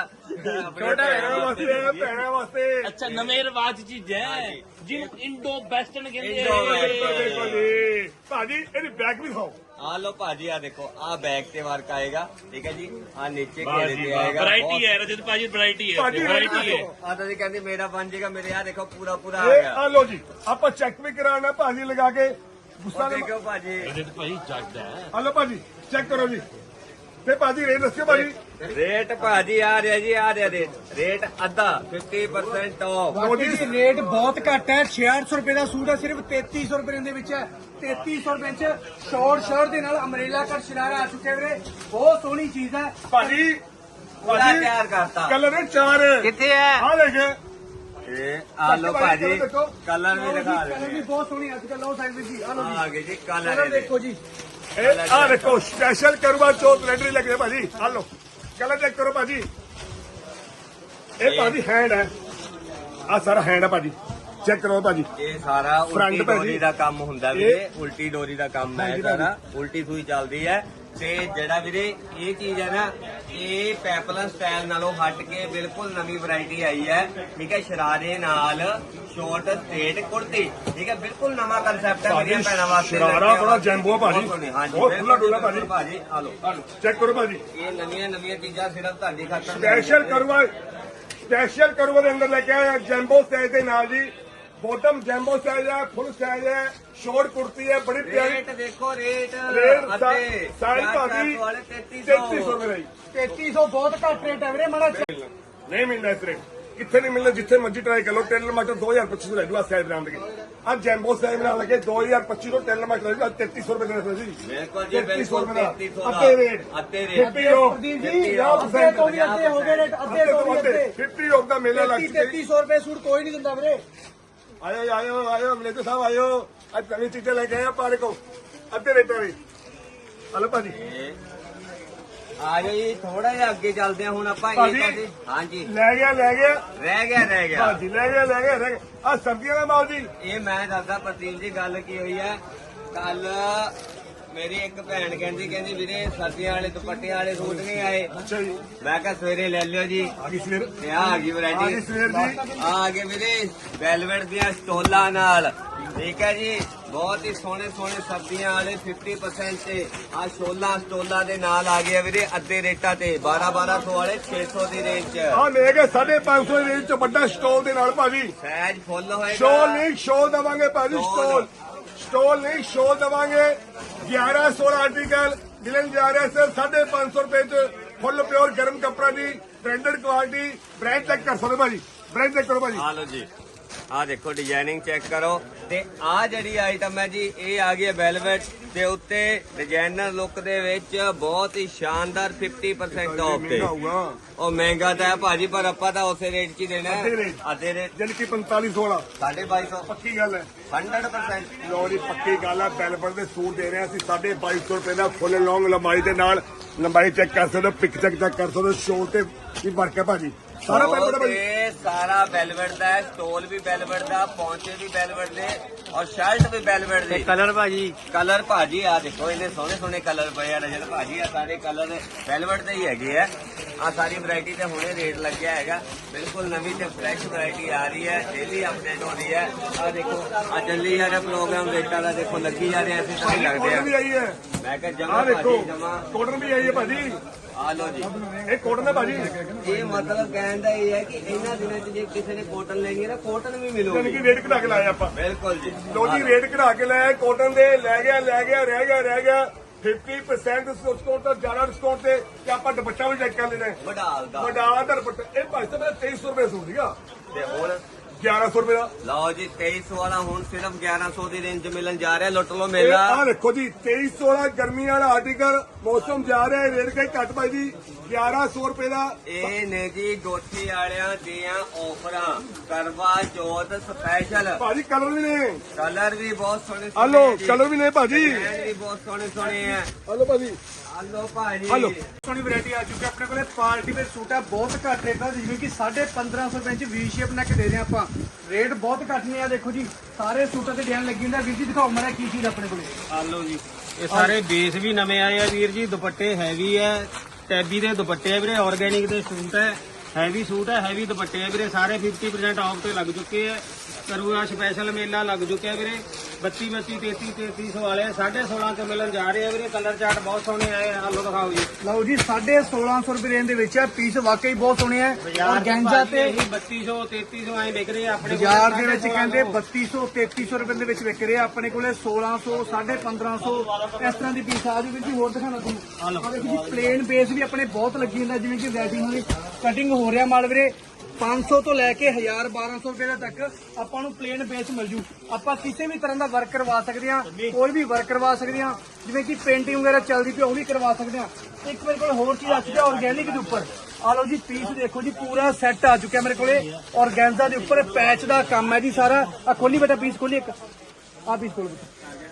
ਆਪਣੇ ਛੋਟਾ ਭੈਣਾਂ ਵਾਸਤੇ ਹੈ, ਭੈਣਾਂ ਵਾਸਤੇ। ਅੱਛਾ ਨਵੇਂ ਰਿਵਾਜ ਚੀਜ਼ ਹੈ ਜਿਹਨੂੰ ਇੰਡੋ ਵੈਸਟਰਨ ਕਹਿੰਦੇ ਇੰਡੋ ਦੇਖੋ ਆ ਦੇਖੋ ਜੀ। ਭਾਜੀ ਇਹਦੀ ਬੈਗ ਵੀ ਦਿਖਾਓ। ਆ ਲੋ ਭਾਜੀ ਆ ਦੇਖੋ ਆ ਬੈਕ ਤੇ ਵਰਕ ਆਏਗਾ। ਠੀਕ ਹੈ ਜੀ? ਆ ਨੀਚੇ ਘੇਰੇ ਤੇ ਆਏਗਾ। ਵੈਰਾਈਟੀ ਹੈ ਰਜਤ ਭਾਜੀ ਵੈਰਾਈਟੀ ਹੈ। ਭਾਜੀ ਵੈਰਾਈਟੀ ਹੈ। ਆ ਤਾਂ ਜੀ ਕਹਿੰਦੀ ਮੇਰਾ ਬਣ ਜਾਏਗਾ ਮੇਰੇ ਆ ਦੇਖੋ ਪੂਰਾ ਪੂਰਾ ਆ ਇਹ ਗਿਆ। ਆ ਲੋ ਜੀ ਆਪਾਂ ਚੈੱਕ ਵੀ ਕਰਾਉਣਾ ਭਾਜੀ ਲਗਾ ਕੇ। ਗੁੱਸਾ ਨਾ ਦੇਖੋ ਭਾਜੀ। ਰਜਤ ਭਾਈ ਜੱਜਦਾ ਹੈ। ਆ ਲੋ ਭਾਜੀ ਚੈੱਕ ਕਰੋ ਜੀ। ਤੇ ਭਾਜੀ ਰੇਟ ਦੱਸਿਓ ਭਾਜੀ। ਰੇਟ ਭਾਜੀ ਆ ਰਿਹਾ ਜੀ ਆ ਰਿਹਾ ਰੇਟ। ਰੇਟ ਅੱਧਾ 50% ਆਫ ਬਾਕੀ ਜੀ ਰੇਟ ਬਹੁਤ ਘੱਟ ਹੈ। 6600 ਰੁਪਏ ਦਾ ਸੂਟ ਹੈ ਸਿਰਫ 3300 ਰੁਪਏ ਦੇ ਵਿੱਚ ਹੈ। 3300 ਰੁਪਏ ਚ ਸ਼ਾਰਟ ਸ਼ਰਟ ਦੇ ਨਾਲ ਅਮਰੇਲਾ ਕੱਟ ਸ਼ਰਾਰਾ ਆ ਚੁੱਕਿਆ ਵੀਰੇ। ਬਹੁਤ ਸੋਹਣੀ ਚੀਜ਼ ਹੈ। ਭਾਜੀ ਭਾਜੀ ਤਿਆਰ ਕਰਤਾ। ਕਲਰ ਨੇ ਚਾਰ। ਕਿੱਥੇ ਹੈ? ਆ ਦੇਖ। ਇਹ ਆ ਲੋ ਭਾਜੀ ਕਲਰ ਵੀ ਦਿਖਾ ਕਲਰ ਵੀ ਬਹੁਤ ਸੋਹਣੀ ਅੱਜ ਕੱਲ ਲਓ ਸਾਈਡ ਵਿੱਚ ਜੀ ਆ ਲਓ ਆ ਜੀ ਗਏ ਜੀ ਕਲਰ ਕਲਰ ਦੇਖੋ ਜੀ। ਇਹ ਆ ਦੇਖੋ ਸਪੈਸ਼ਲ ਕਰਵਾ ਚੌਥ ਰੈਡਰੀ ਲੱਗੇ ਭਾਜੀ। ਆ ਲੋ ਕਲਰ ਚੈੱਕ ਕਰੋ ਭਾਜੀ। ਇਹ ਭਾਜੀ ਹੈਂਡ ਹੈ। ਆ ਸਾਰਾ ਹੈਂਡ ਹੈ ਭਾਜੀ। ਚੈੱਕ ਕਰੋ ਭਾਜੀ। ਇਹ ਸਾਰਾ ਉਲਟੀ। ਡੋਰੀ ਦਾ ਕੰਮ ਹੁੰਦਾ ਉਲਟੀ ਡੋਰੀ ਦਾ ਕੰਮ ਹੈ ਹਾਂਜੀ ਸਾਰਾ। ਉਲਟੀ ਸੂਈ ਚੱਲਦੀ ਹੈ। ਤੇ ਜਿਹੜਾ ਵੀਰੇ ਇਹ ਚੀਜ਼ ਹੈ ਨਾ ਇਹ ਪੈਪਲਨ ਸਟਾਈਲ ਨਾਲੋਂ ਹਟ ਕੇ ਬਿਲਕੁਲ ਨਵੀਂ ਵੈਰਾਈਟੀ ਆਈ ਹੈ। ਠੀਕ ਹੈ ਸ਼ਰਾਰੇ ਨਾਲ ਸ਼ਾਰਟ ਸਟੇਟ ਕੁੜਤੀ। ਠੀਕ ਹੈ ਬਿਲਕੁਲ ਨਵਾਂ ਕਨਸੈਪਟ ਹੈ ਮੇਰੀਆਂ ਭੈਣਾਂ ਵਾਸਤੇ ਸ਼ਰਾਰਾ ਬੜਾ ਜੈਂਬੋ ਭਾਜੀ। ਹਾਂਜੀ ਬਹੁਤ ਖੁੱਲਾ ਡੁੱਲਾ ਭਾਜੀ। ਭਾਜੀ ਆ ਲਓ। ਚੈੱਕ ਕਰੋ ਭਾਜੀ। ਇਹ ਨਵੀਆਂ ਨਵੀਆਂ ਚੀਜ਼ਾਂ ਸਿਰਫ ਤੁਹਾਡੀ ਖਾਤਰ ਸਪੈਸ਼ਲ ਕਰਵਾ ਸਪੈਸ਼ਲ ਕਰਵਾ ਦੇ ਅੰਦਰ ਲੈ ਕੇ ਆਇਆ ਜੈਂਬੋ ਸਾਈਜ਼ ਦੇ ਨਾਲ ਜੀ। ਬੋਟਮ ਜੈਂਬੋ ਸਾਈਜ਼ ਹੈ ਫੁੱਲ ਸਾਈਜ਼ ਹੈ ਸ਼ੋਰਟ ਕੁੜਤੀ ਹੈ ਬੜੀ ਪਿਆਰੀ। ਰੇਟ ਦੇਖੋ ਰੇਟ। ਰੇਟ ਭਾਜੀ ਸੌ ਵਾਲੇ 3300 ਰੁਪਏ ਦਾ ਜੀ 3300 ਬਹੁਤ ਘੱਟ ਰੇਟ ਹੈ ਵੀਰੇ ਮਾੜਾ ਨਹੀਂ ਮਿਲਦਾ ਇਸ ਰੇਟ। ਕਿੱਥੇ ਨਹੀਂ ਮਿਲਦਾ ਜਿੱਥੇ ਮਰਜ਼ੀ ਟਰਾਈ ਕਰ ਲਓ। ਟੇਲਰ ਮਾਸਟਰ 2025 ਲੈ ਜੂਗਾ ਸਾਈਜ਼ ਬ੍ਰਾਂਡ ਦੇ ਆ ਜੈਂਬੋ ਸਾਈਜ਼ ਨਾਲ ਲੱਗੇ 2025 ਤੋਂ ਮਟ ਲੱਗੇ 3300 ਰੁਪਏ ਦੇ ਰਹੇ ਸੀ ਬਿਲਕੁਲ ਜੀ, 3300 ਰੁਪਏ ਦਾ 3300 ਦਾ। ਅੱਧੇ ਰੇਟ। ਅੱਧੇ ਰੇਟ। ਅੱਧੇ ਰੇਟ ਪ੍ਰਦੀਪ ਜੀ ਅੱਧੇ ਤੋਂ ਵੀ ਅੱਧੇ ਹੋ ਗਏ ਰੇਟ ਅੱਧੇ ਤੋਂ ਵੀ ਅੱਧੇ। 50 ਆਫ ਦਾ ਮੇਲਾ ਲੱਗ ਚੁੱਕਿਆ ਜੀ। 3300 ਰੁਪਏ ਸੂਟ ਕੋਈ ਨਹੀਂ ਦਿੰਦਾ ਵੀਰੇ। ਆਇਓ ਆਇਓ ਆਇਓ ਮੈਨੇਜਰ ਸਾਹਿਬ ਆਇਓ। ਅੱਜ ਨਵੀਂ ਚੀਜ਼ਾਂ ਲੈ ਕੇ ਆਏ ਆਪਾਂ ਦੇਖੋ ਅੱਧੇ ਰੇਟਾਂ ਦੀ ਹਲੋ ਭਾਜੀ। ਆ ਜਾਓ ਜੀ ਥੋੜਾ ਜਿਹਾ ਅੱਗੇ ਚੱਲਦੇ ਆ ਹੁਣ ਆਪਾਂ ਇਹ ਭਾਜੀ। ਪਾਸੇ ਹਾਂਜੀ। ਲੈ ਗਿਆ ਲੈ ਗਿਆ। ਰਹਿ ਗਿਆ ਰਹਿ ਗਿਆ। ਭਾਜੀ ਲੈ ਗਿਆ ਲੈ ਗਿਆ ਲੈ ਗਿਆ। ਆ ਸਰਦੀਆਂ ਦਾ ਮਾਲ ਜੀ। ਇਹ ਮੈਂ ਦੱਸਦਾ ਪ੍ਰਦੀਪ ਜੀ ਗੱਲ ਕੀ ਹੋਈ ਹੈ? ਕੱਲ ਮੇਰੀ ਇੱਕ ਭੈਣ ਕਹਿੰਦੀ ਕਹਿੰਦੀ ਵੀਰੇ ਸਰਦੀਆਂ ਵਾਲੇ ਦੁਪੱਟੇ ਵਾਲੇ ਸੂਟ ਨਹੀਂ ਆਏ। ਅੱਛਾ ਜੀ। ਮੈਂ ਕਿਹਾ ਸਵੇਰੇ ਲੈ ਲਿਓ ਜੀ। ਆ ਗਈ ਸਵੇਰ ਤੇ ਆ ਆ ਗਈ ਆ ਵੈਰਾਈਟੀ ਸਵੇਰ ਜੀ ਆ ਆ ਗਏ ਵੀਰੇ ਵੈਲਵਟ ਦੀਆਂ ਸਟੋਲਾਂ ਨਾਲ। ਠੀਕ ਹੈ ਜੀ ਬਹੁਤ ਹੀ ਸੋਹਣੇ ਸੋਹਣੇ ਸਬਜ਼ੀਆਂ ਵਾਲੇ 50% ਤੇ ਆ ਸ਼ੋਲਾਂ ਸਟੋਲਾਂ ਦੇ ਨਾਲ ਆ ਗਏ ਆ ਵੀਰੇ ਅੱਧੇ ਰੇਟਾਂ ਤੇ 12 1200 ਵਾਲੇ 600 ਦੀ ਰੇਂਜ ਚ। ਆ ਲੈ ਕੇ 550 ਦੇ ਰੇਂਜ ਚ ਵੱਡਾ ਸਟੋਲ ਦੇ ਨਾਲ ਭਾਜੀ। ਸਹਿਜ ਫੁੱਲ ਹੋਏਗਾ। ਸਟੋਲ ਨਹੀਂ ਸ਼ੋਲ ਦਵਾਂਗੇ ਭਾਜੀ ਸਟੋਲ। ਸਟੋਲ ਨਹੀਂ ਸ਼ੋਲ ਦਵਾਂਗੇ। 11 16 ਆਰਟੀਕਲ ਮਿਲਣ ਜਾ ਰਿਹਾ ਸਰ 550 ਰੁਪਏ ਚ ਫੁੱਲ ਪਿਓਰ ਗਰਮ ਕੱਪੜਾ ਦੀ ਬ੍ਰਾਂਡਡ ਕੁਆਲਿਟੀ ਬ੍ਰਾਂਡ ਚੈੱਕ ਕਰ ਸਕਦੇ ਭਾਜੀ? ਬ੍ਰਾਂਡ ਚੈੱਕ ਕਰੋ ਭਾਜੀ। ਆ ਲਓ ਜੀ। ਆ ਦੇਖੋ ਡਿਜ਼ਾਈਨਿੰਗ ਚੈੱਕ ਕਰੋ। ਤੇ ਆ ਜਿਹੜੀ ਆਈਟਮ ਹੈ ਜੀ ਇਹ ਆ ਗਈ ਹੈ ਵੈਲਵਟ ਦੇ ਉੱਤੇ। ਡਿਜ਼ਾਈਨਰ ਲੁੱਕ ਦੇ ਵਿੱਚ ਬਹੁਤ ਹੀ ਸ਼ਾਨਦਾਰ 50% ਆਫ ਤੇ। ਉਹ ਮਹਿੰਗਾ ਤਾਂ ਹੈ ਭਾਜੀ ਪਰ ਆਪਾਂ ਤਾਂ ਉਸੇ ਰੇਟ 'ਚ ਹੀ ਦੇਣਾ ਹੈ। ਅੱਧੇ ਰੇਟ ਜਾਨੀ ਕਿ 4500 ਵਾਲਾ। 2250 ਪੱਕੀ ਗੱਲ ਹੈ। 100% ਲੋ ਜੀ ਪੱਕੀ ਗੱਲ ਹੈ। ਬੈਲਬਰ ਦੇ ਸੂਟ ਦੇ ਰਹੇ ਹਾਂ ਅਸੀਂ 2250 ਰੁਪਏ ਦਾ ਫੁੱਲ ਲੌਂਗ ਲੰਬਾਈ ਦੇ ਨਾਲ। ਲੰਬਾਈ ਚੈੱਕ ਕਰ ਸਕਦੇ ਹੋ ਪਿਕ ਚੈੱਕ ਚੈੱਕ ਕਰ ਸਕਦੇ ਹੋ ਸ਼ੋਲ ਤੇ ਕੀ ਫ਼ਰਕ ਹੈ ਭਾਜੀ। ਸਾਰਾ ਬੈਲਬਰ ਭਾਜੀ। ਤੇ ਸਾਰਾ ਵੈਲਵਟ ਦਾ ਹੈ ਸਟੋਲ ਵੀ ਵੈਲਵਟ ਦਾ ਪੌਂਚੇ ਵੀ ਵੈਲਵਟ ਦੇ ਔਰ ਸ਼ਰਟ ਵੀ ਵੈਲਵਟ ਦੀ। ਕਲਰ ਭਾਜੀ? ਕਲਰ ਭਾਜੀ ਆ ਦੇਖੋ ਇਹਨੇ ਸੋਹਣੇ ਸੋਹਣੇ ਕਲਰ ਪਏ ਆ ਨਜ਼ਰ। ਭਾਜੀ ਆ ਸਾਰੇ ਕਲਰ ਵੈਲਵਟ ਦੇ ਹੀ ਹੈਗੇ ਆ। ਆ ਸਾਰੀ ਵੈਰਾਈਟੀ ਤੇ ਹੁਣੇ ਰੇਟ ਲੱਗਿਆ ਹੈਗਾ। ਬਿਲਕੁਲ ਨਵੀਂ ਤੇ ਫਰੈਸ਼ ਵੈਰਾਈਟੀ ਆ ਰਹੀ ਹੈ। ਡੇਲੀ ਅਪਡੇਟ ਹੋ ਰਹੀ ਹੈ। ਆ ਦੇਖੋ ਆ ਚੱਲੀ ਜਾ ਰਿਹਾ ਪ੍ਰੋਗਰਾਮ ਰੇਟਾਂ ਦਾ। ਦੇਖੋ ਲੱਗੀ ਜਾ ਰਿਹਾ ਅਸੀਂ ਸਾਰੇ ਲੱਗਦੇ ਆ। ਮੈਂ ਕਿਹਾ ਜਮਾ ਭਾਜੀ ਜਮਾ। ਕੋਟਨ ਵੀ ਆਈ ਹੈ ਭਾਜੀ। ਆ ਲੋ ਜੀ। ਇਹ ਕੋਟਨ ਹੈ ਭਾਜੀ। ਇਹ ਮਤਲਬ ਕਹਿਣ ਦਾ ਇਹ ਹੈ ਕਿ ਇਹਨਾਂ ਦਿਨਾਂ 'ਚ ਜੇ ਕਿਸੇ ਨੇ ਕੋਟਨ ਲੈਣੀ ਹੈ ਨਾ ਕੋਟਨ ਵੀ ਯਾਨੀ ਮਿਲੂਗੀ ਕਿ ਰੇਟ ਘਟਾ ਕੇ ਲਾਇਆ ਆਪਾਂ। ਬਿਲਕੁਲ ਜੀ। ਲੋ ਜੀ ਰੇਟ ਘਟਾ ਕੇ ਲਾਇਆ ਕੋਟਨ ਦੇ ਲੈ ਗਿਆ ਲੈ ਗਿਆ ਰਹਿ ਗਿਆ ਰਹਿ ਗਿਆ। 50% ਡਿਸਕਾਊਂਟ ਤੋਂ ਜ਼ਿਆਦਾ ਡਿਸਕਾਊਂਟ ਤੇ ਕਿ ਆਪਾਂ ਦੁਪੱਟਾ ਵੀ ਚੈੱਕ ਕਰ ਲੈਣਾ ਹੈ। ਵਡਾਲ ਦਾ। ਵੱਡਾ ਦਾ ਦੁਪੱਟਾ। ਇਹ ਭਾਈ ਸਾਹਿਬ ਮੇਰਾ 2300 ਰੁਪਏ ਸੂਟ ਸੀਗਾ। ਤੇ ਹੁਣ 1100 ਰੁਪਏ ਦਾ। ਲਓ ਜੀ 2300 ਵਾਲਾ ਹੁਣ ਸਿਰਫ 1100 ਦੀ ਰੇਂਜ ਮਿਲਣ ਜਾ ਰਿਹਾ ਲੁੱਟ ਲਓ ਇਹ ਮੇਲਾ ਆ ਦੇਖੋ ਜੀ 2300 ਵਾਲਾ ਗਰਮੀਆਂ ਵਾਲਾ ਆਰਟੀਕਲ ਮੌਸਮ ਜਾ ਰਿਹਾ ਹੈ ਰੇਟ ਕਈ ਘੱਟ ਭਾਈ ਜੀ 1100 ਰੁਪਏ ਦਾ। ਇਹ ਨੇ ਜੀ ਗੋਠੀ ਵਾਲਿਆਂ ਦੀਆਂ ਆਫਰਾਂ ਕਰਵਾ ਚੌਥ ਸਪੈਸ਼ਲ ਭਾਜੀ ਕਲਰ ਵੀ ਨੇ। ਕਲਰ ਵੀ ਬਹੁਤ ਸੋਹਣੇ ਸੋਹਣੇ ਹਲੋ ਹੈ ਜੀ। ਕਲਰ ਵੀ ਨੇ ਭਾਜੀ। ਡਿਜ਼ਾਈਨ ਵੀ ਬਹੁਤ ਸੋਹਣੇ ਸੋਹਣੇ ਆ। ਹਲੋ ਭਾਜੀ। ਹਲੋ ਭਾਜੀ। ਹਲੋ। ਸੋਹਣੀ ਵੈਰਾਈਟੀ ਆ ਚੁੱਕੀ ਹੈ ਆਪਣੇ ਕੋਲੇ ਪਾਰਟੀ ਵੇਅਰ ਸੂਟ ਆ ਬਹੁਤ ਘੱਟ ਰੇਟਾਂ ਦੇ ਜਿਵੇਂ ਕਿ 1550 ਰੁਪਏ ਚ ਵੀ ਸ਼ੇਪ ਨੈਕ ਦੇ ਰਹੇ ਆਪਾਂ। ਰੇਟ ਬਹੁਤ ਘੱਟ ਨੇ ਆ ਦੇਖੋ ਜੀ। ਸਾਰੇ ਸੂਟਾਂ ਤੇ ਡਿਜ਼ਾਈਨ ਲੱਗੀ ਹੁੰਦਾ। ਵੀਰ ਜੀ ਦਿਖਾਓ ਮਾੜਾ ਕੀ ਚੀਜ਼ ਆਪਣੇ ਕੋਲੇ। ਆ ਲਓ ਜੀ। ਇਹ ਸਾਰੇ ਬੇਸ ਵੀ ਨਵੇਂ ਆਏ ਆ ਵੀਰ ਜੀ। ਦੁਪੱਟੇ ਹੈਵੀ ਹੈ ਟੈਬੀ ਦੇ ਦੁਪੱਟੇ ਆ ਵੀਰੇ। ਆਰਗੈਨਿਕ ਦੇ ਸੂਟ ਹੈ ਹੈਵੀ ਸੂਟ ਹੈ ਹੈਵੀ ਦੁਪੱਟੇ ਆ ਵੀਰੇ ਸਾਰੇ 50% ਆਫ ਤੇ ਲੱਗ ਚੁੱਕੇ ਆ ਕਰੂਆ ਸਪੈਸ਼ਲ ਮੇਲਾ ਲੱਗ ਚੁੱਕਿਆ ਵੀਰੇ। 32 32 33 3300 ਵਾਲੇ 16.5 ਤੇ ਮਿਲਣ ਜਾ ਰਹੇ ਆ ਵੀਰੇ। ਕਲਰ ਚਾਰਟ ਬਹੁਤ ਸੋਹਣੇ ਆਏ ਆ ਲਓ ਦਿਖਾਓ ਜੀ। ਲਓ ਜੀ 1650 ਰੁਪਏ ਰੇਂਜ ਦੇ ਵਿੱਚ ਆ ਪੀਸ ਵਾਕਈ ਬਹੁਤ ਸੋਹਣੇ ਆ। ਔਰ ਗੈਂਜਾ ਤੇ ਇਹੀ 3200 3300 ਐਂ ਵਿਕ ਰਹੇ ਆ ਆਪਣੇ ਕੋਲ। ਬਾਜ਼ਾਰ ਦੇ ਵਿੱਚ 1650 ਕਹਿੰਦੇ 3200 3300 ਰੁਪਏ ਦੇ ਵਿੱਚ ਵਿਕ ਰਹੇ ਆ ਆਪਣੇ ਕੋਲੇ। 1600 1550 ਇਸ ਤਰ੍ਹਾਂ ਦੀ ਪੀਸ ਆ। ਜੀ ਵੀਰ ਜੀ ਹੋਰ ਦਿਖਾਣਾ ਤੁਹਾਨੂੰ। ਆ ਦੇਖੋ ਜੀ ਪਲੇਨ ਬੇਸ ਵੀ ਆਪਣੇ ਬਹੁਤ ਲੱਗੀ ਹੁੰਦਾ ਜਿਵੇਂ ਕਿ ਵੈਡਿੰਗ ਵਾਲੀ। ਕਟਿੰਗ ਹੋ ਰਿਹਾ ਮਾਲ ਵੀਰੇ। 500 ਤੋਂ ਲੈ ਕੇ 1000 1200 ਰੁਪਏ ਤੱਕ ਆਪਾਂ ਨੂੰ ਪਲੇਨ ਬੇਸ ਮਿਲ ਜੂ। ਆਪਾਂ ਕਿਸੇ ਵੀ ਤਰ੍ਹਾਂ ਦਾ ਵਰਕ ਕਰਵਾ ਸਕਦੇ ਹਾਂ, ਕੋਈ ਵੀ ਵਰਕ ਕਰਵਾ ਸਕਦੇ ਹਾਂ। ਜਿਵੇਂ ਕਿ ਪੇਂਟਿੰਗ ਵਗੈਰਾ ਚੱਲਦੀ ਪਈ ਉਹ ਵੀ ਕਰਵਾ ਸਕਦੇ ਹਾਂ। ਇੱਕ ਮੇਰੇ ਕੋਲ ਹੋਰ ਚੀਜ਼ ਆ ਚੁੱਕੀ ਹੈ ਆਰਗੈਨਿਕ ਦੇ ਉੱਪਰ। ਆ ਲਓ ਜੀ ਪੀਸ ਦੇਖੋ ਜੀ, ਪੂਰਾ ਸੈੱਟ ਆ ਚੁੱਕਿਆ ਮੇਰੇ ਕੋਲੇ। ਔਰਗੈਂਜ਼ਾ ਦੇ ਉੱਪਰ ਪੈਚ ਦਾ ਕੰਮ ਹੈ ਜੀ ਸਾਰਾ। ਆ ਖੋਲੀ ਬੇਟਾ ਪੀਸ ਖੋਲੀ ਇੱਕ। ਆ ਪੀਸ ਖੋਲ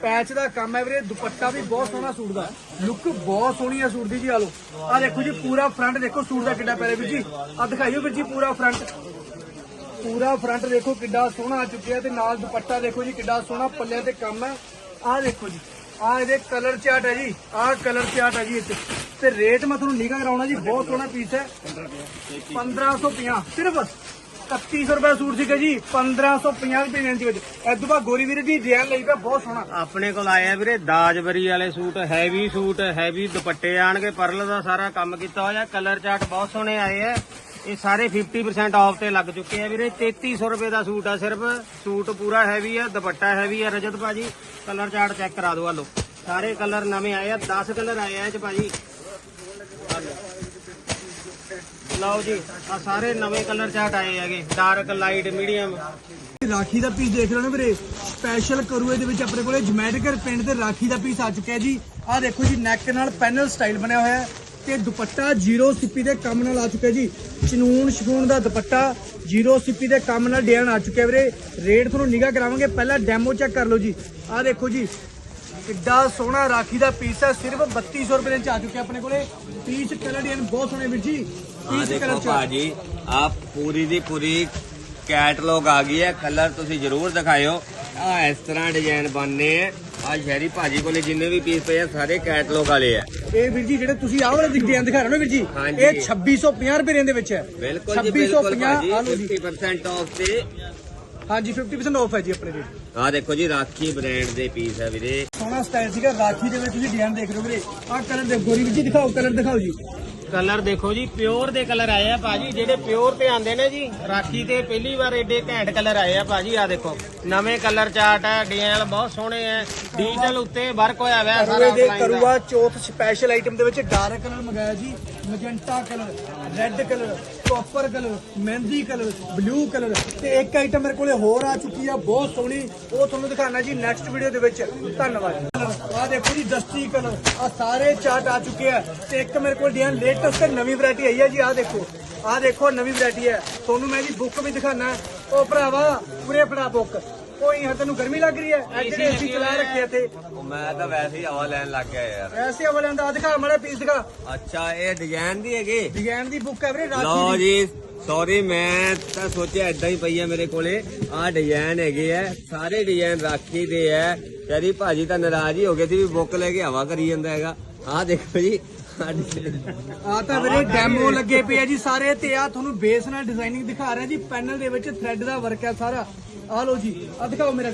ਪੈਚ ਦਾ ਕੰਮ ਹੈ ਵੀਰੇ, ਦੁਪੱਟਾ ਵੀ ਬਹੁਤ ਸੋਹਣਾ ਸੂਟ ਦਾ। ਲੁੱਕ ਬਹੁਤ ਸੋਹਣੀ ਹੈ ਸੂਟ ਦੀ ਜੀ ਆ ਲਓ। ਆ ਦੇਖੋ ਜੀ, ਪੂਰਾ ਫਰੰਟ ਦੇਖੋ, ਸੂਟ ਦਾ ਕਿੱਡਾ ਪਿਆਰਾ ਵੀਰ ਜੀ। ਆ ਦਿਖਾਈਓ ਵੀਰ ਜੀ, ਪੂਰਾ ਫਰੰਟ ਪੂਰਾ ਫਰੰਟ ਦੇਖੋ, ਕਿੱਡਾ ਸੋਹਣਾ ਆ ਚੁੱਕਿਆ ਤੇ ਨਾਲ ਦੁਪੱਟਾ ਦੇਖੋ ਜੀ, ਕਿੱਡਾ ਸੋਹਣਾ ਪੱਲਿਆਂ ਤੇ ਕੰਮ ਹੈ। ਆਹ ਦੇਖੋ ਜੀ, ਆਹ ਇਹਦੇ ਕਲਰ ਚਾਟ ਹੈ ਜੀ, ਆਹ ਕਲਰ ਚਾਰਟ ਹੈ ਜੀ ਇੱਥੇ। ਤੇ ਰੇਟ ਮੈਂ ਤੁਹਾਨੂੰ ਨਿਗਾ ਕਰਾਉਣਾ ਜੀ, ਬਹੁਤ ਸੋਹਣਾ ਪੀਸ ਹੈ। 1550 ਸਿਰਫ। 3100 ਰੁਪਏ ਸੂਟ ਸੀਗਾ ਜੀ 1550 ਰੁਪਏ ਰੇਂਜ ਵਿੱਚ ਐਦੋਂ ਬਾਅਦ ਗੋਰੀ ਵੀਰ ਜੀ ਡਿਜ਼ਾਈਨ ਲਈ ਪਿਆ, ਬਹੁਤ ਸੋਹਣਾ। ਆਪਣੇ ਕੋਲ ਆਏ ਵੀਰੇ ਦਾਜਬਰੀ ਵਾਲੇ ਸੂਟ ਹੈਵੀ ਸੂਟ ਹੈਵੀ ਦੁਪੱਟੇ ਆਣਗੇ, ਪਰਲ ਦਾ ਸਾਰਾ ਕੰਮ ਕੀਤਾ ਹੋਇਆ ਕਲਰ ਚਾਰਟ ਬਹੁਤ ਸੋਹਣੇ ਆਏ ਆ। ਇਹ ਸਾਰੇ 50% ਆਫ ਤੇ ਲੱਗ ਚੁੱਕੇ ਆ ਵੀਰੇ। 3300 ਰੁਪਏ ਦਾ ਸੂਟ ਆ ਸਿਰਫ। ਸੂਟ ਪੂਰਾ ਹੈਵੀ ਆ, ਦੁਪੱਟਾ ਹੈਵੀ ਆ, ਰਜਤ ਭਾਜੀ ਕਲਰ ਚਾਰਟ ਚੈੱਕ ਕਰਾ ਦਿਓ ਆ ਲਓ। ਸਾਰੇ ਕਲਰ ਨਵੇਂ ਆਏ ਆ 10 ਕਲਰ ਆਏ ਆ ਇਹ ਚ ਭਾਜੀ। ਲਓ ਜੀ ਆ ਸਾਰੇ ਨਵੇਂ ਕਲਰ ਚਾਰਟ ਆਏ ਹੈਗੇ। ਡਾਰਕ ਲਾਈਟ ਮੀਡੀਅਮ ਰਾਖੀ ਦਾ ਪੀਸ ਦੇਖ ਰਹੇ ਹੋ ਵੀਰੇ? ਸਪੈਸ਼ਲ ਕਰੂਏ ਦੇ ਵਿੱਚ ਆਪਣੇ ਕੋਲੇ ਜਮੈਟਿਕਰ ਪ੍ਰਿੰਟ ਤੇ ਰਾਖੀ ਦਾ ਪੀਸ ਆ ਚੁੱਕਿਆ ਜੀ। ਆਹ ਦੇਖੋ ਜੀ ਨੈਕ ਨਾਲ ਪੈਨਲ ਸਟਾਈਲ ਬਣਿਆ ਹੋਇਆ ਹੈ ਤੇ ਦੁਪੱਟਾ ਜ਼ੀਰੋ ਸਿੱਪੀ ਦੇ ਕੰਮ ਨਾਲ ਆ ਚੁੱਕਿਆ ਜੀ। ਚਨੂਨ ਸ਼ਗੂਨ ਦਾ ਦੁਪੱਟਾ ਜ਼ੀਰੋ ਸਿੱਪੀ ਦੇ ਕੰਮ ਨਾਲ ਡਿਜ਼ਾਈਨ ਆ ਚੁੱਕਿਆ ਵੀਰੇ। ਰੇਟ ਤੁਹਾਨੂੰ ਨਿਗਾਹ ਕਰਾਵਾਂਗੇ, ਪਹਿਲਾਂ ਡੈਮੋ ਚੈੱਕ ਕਰ ਲਓ ਜੀ। ਆਹ ਦੇਖੋ ਜੀ, ਕਿੱਡਾ ਸੋਹਣਾ ਰਾਖੀ ਦਾ ਪੀਸ ਹੈ। ਸਿਰਫ 3200 ਰੁਪਏ ਦੇ ਵਿੱਚ ਆ ਚੁੱਕਿਆ ਆਪਣੇ ਕੋਲੇ। ਪੀਸ ਕਲਰ ਡਿਜ਼ਾਈਨ ਬਹੁਤ ਸੋਹਣੇ ਵੀਰ ਜੀ। ਆ ਦੇਖੋ ਭਾਜੀ ਆ ਪੂਰੀ ਦੀ ਪੂਰੀ ਕੈਟਲੌਗ ਆ ਗਈ ਹੈ। ਕਲਰ ਤੁਸੀਂ ਜ਼ਰੂਰ ਦਿਖਾਇਓ। ਆ ਇਸ ਤਰ੍ਹਾਂ ਡਿਜ਼ਾਈਨ ਬਣਨੇ ਆ ਆ ਸ਼ਹਿਰੀ ਭਾਜੀ ਕੋਲੇ ਜਿੰਨੇ ਵੀ ਪੀਸ ਪਏ ਆ ਸਾਰੇ ਕੈਟਲੌਗ ਵਾਲੇ ਆ। ਇਹ ਵੀਰ ਜੀ ਜਿਹੜੇ ਤੁਸੀਂ ਆਹ ਵਾਲੇ ਡਿਜ਼ਾਈਨ ਦਿਖਾ ਰਹੇ ਹੋ ਵੀਰ ਜੀ? ਹਾਂਜੀ। ਇਹ 2650 ਰੁਪਏ ਦੇ ਵਿੱਚ ਹੈ। ਬਿਲਕੁਲ ਜੀ ਬਿਲਕੁਲ 2650 ਭਾਜੀ ਆਹ ਲਓ ਜੀ। 50% ਆਫ ਤੇ। ਹਾਂਜੀ 50% ਆਫ ਹੈ ਜੀ ਆਪਣੇ ਰੇਟ ਆ ਦੇਖੋ ਜੀ ਰਾਖੀ ਬ੍ਰਾਂਡ ਦੇ ਪੀਸ ਹੈ ਵੀਰੇ। ਸੋਹਣਾ ਸਟਾਈਲ ਸੀਗਾ ਰਾਖੀ ਦੇ ਵਿੱਚ ਤੁਸੀਂ ਡਿਜ਼ਾਈਨ ਦੇਖ ਰਹੇ ਹੋ ਵੀਰੇ। ਆਹ ਕਲਰ ਦੇ ਗੋਰੀ ਵਿੱਚ ਦਿਖਾਓ ਕਲਰ ਦਿਖਾਓ ਜੀ। ਕਲਰ ਦੇਖੋ ਜੀ ਪਿਓਰ ਦੇ ਕਲਰ ਆਏ ਆ ਭਾਜੀ ਜਿਹੜੇ ਪਿਓਰ ਤੇ ਆਂਦੇ ਨੇ ਜੀ ਰਾਖੀ ਤੇ ਪਹਿਲੀ ਵਾਰ ਏਡੇ ਘੈਂਟ ਕਲਰ ਆਏ ਆ ਭਾਜੀ ਆ ਦੇਖੋ ਨਵੇਂ ਕਲਰ ਚਾਰਟ ਹੈ ਡਿਜ਼ਾਈਨ ਬਹੁਤ ਸੋਹਣੇ ਆ ਡਿਜੀਟਲ ਉੱਤੇ ਵਰਕ ਹੋਇਆ ਹੋਇਆ ਸਾਰਾ। ਕਰੂਆ ਚੌਥ ਸਪੈਸ਼ਲ ਆਈਟਮ ਦੇ ਵਿੱਚ ਡਾਰਕ ਕਲਰ ਮੰਗਾਇਆ ਜੀ magenta colour red colour copper colour ਮਹਿੰਦੀ ਕਲਰ ਬਲੂ ਕਲਰ ਤੇ ਇੱਕ ਆਈਟਮ ਮੇਰੇ ਕੋਲੇ ਹੋਰ ਆ ਚੁੱਕੀ ਆ, ਬਹੁਤ ਸੋਹਣੀ। ਉਹ ਤੁਹਾਨੂੰ ਦਿਖਾਣਾ ਜੀ ਨੈਕਸਟ ਵੀਡੀਓ ਦੇ ਵਿੱਚ। ਧੰਨਵਾਦ। ਆ ਦੇਖੋ ਜੀ ਦਸਤੀ ਕਲਰ ਆ ਸਾਰੇ ਚਾਰਟ ਆ ਚੁੱਕੇ ਆ। ਤੇ ਇੱਕ ਮੇਰੇ ਕੋਲ ਡੀਐਨ ਲੇਟੈਸਟ ਨਵੀਂ ਵੈਰਾਈਟੀ ਆਈ ਹੈ ਜੀ ਆ ਦੇਖੋ। ਆ ਦੇਖੋ, ਨਵੀਂ ਵੈਰਾਈਟੀ ਹੈ ਤੁਹਾਨੂੰ ਮੈਂ ਜੀ ਬੁੱਕ ਵੀ ਦਿਖਾਣਾ ਉਹ ਭਰਾਵਾ, ਪੂਰੇ ਫੜਾ ਬੁੱਕ ਕੋਈ ਹਾਂ ਤੈਨੂੰ ਗਰਮੀ ਲੱਗ ਰਹੀ ਹੈ। ਜਿਹੜੇ ਏਸੀ ਚਲਾ ਰੱਖੇ ਇੱਥੇ? ਮੈਂ ਤਾਂ ਵੈਸੇ ਹੀ ਹਵਾ ਲੈਣ ਲੱਗ ਗਿਆ ਯਾਰ। ਐਸੇ ਵਾਲਿਆਂ ਦਾ ਦਿਖਾ ਮਾੜਾ ਪੀਸ ਦਿਖਾ। ਅੱਛਾ ਇਹ ਡਿਜ਼ਾਈਨ ਦੀ ਹੈਗੀ? ਡਿਜ਼ਾਈਨ ਦੀ ਬੁੱਕ ਹੈ ਵੀਰੇ ਲਓ ਰਾਖੀ ਦੀ। ਜੀ ਸੌਰੀ ਮੈਂ ਤਾਂ ਸੋਚਿਆ ਇਦਾਂ ਹੀ ਪਈ ਹੈ ਮੇਰੇ ਕੋਲੇ। ਆਹ ਡਿਜ਼ਾਈਨ ਹੈਗੇ ਆ ਸਾਰੇ ਡਿਜ਼ਾਈਨ ਰਾਖੀ ਦੇ ਆ। ਤੇਰੀ ਭਾਜੀ ਤਾਂ ਨਾਰਾਜ਼ ਹੀ ਹੋ ਗਏ ਸੀ ਵੀ ਬੁੱਕ ਲੈ ਕੇ ਹਵਾ ਕਰੀ ਜਾਂਦਾ ਹੈਗਾ। ਆਹ ਦੇਖੋ ਜੀ। ਆ ਤਾਂ ਵੀਰੇ ਡੈਮੋ ਲੱਗੇ ਪਏ ਆ ਜੀ ਸਾਰੇ ਤੇ ਆ ਤੁਹਾਨੂੰ ਬੇਸ ਨਾਲ ਡਿਜ਼ਾਈਨਿੰਗ ਦਿਖਾ ਰਿਹਾ ਜੀ ਪੈਨਲ ਦੇ ਵਿੱਚ ਥ੍ਰੈਡ ਦਾ ਵਰਕ ਹੈ ਸਾਰਾ। ਆ ਲਓ ਜੀ ਆ ਦਿਖਾਓ ਮੇਰਾ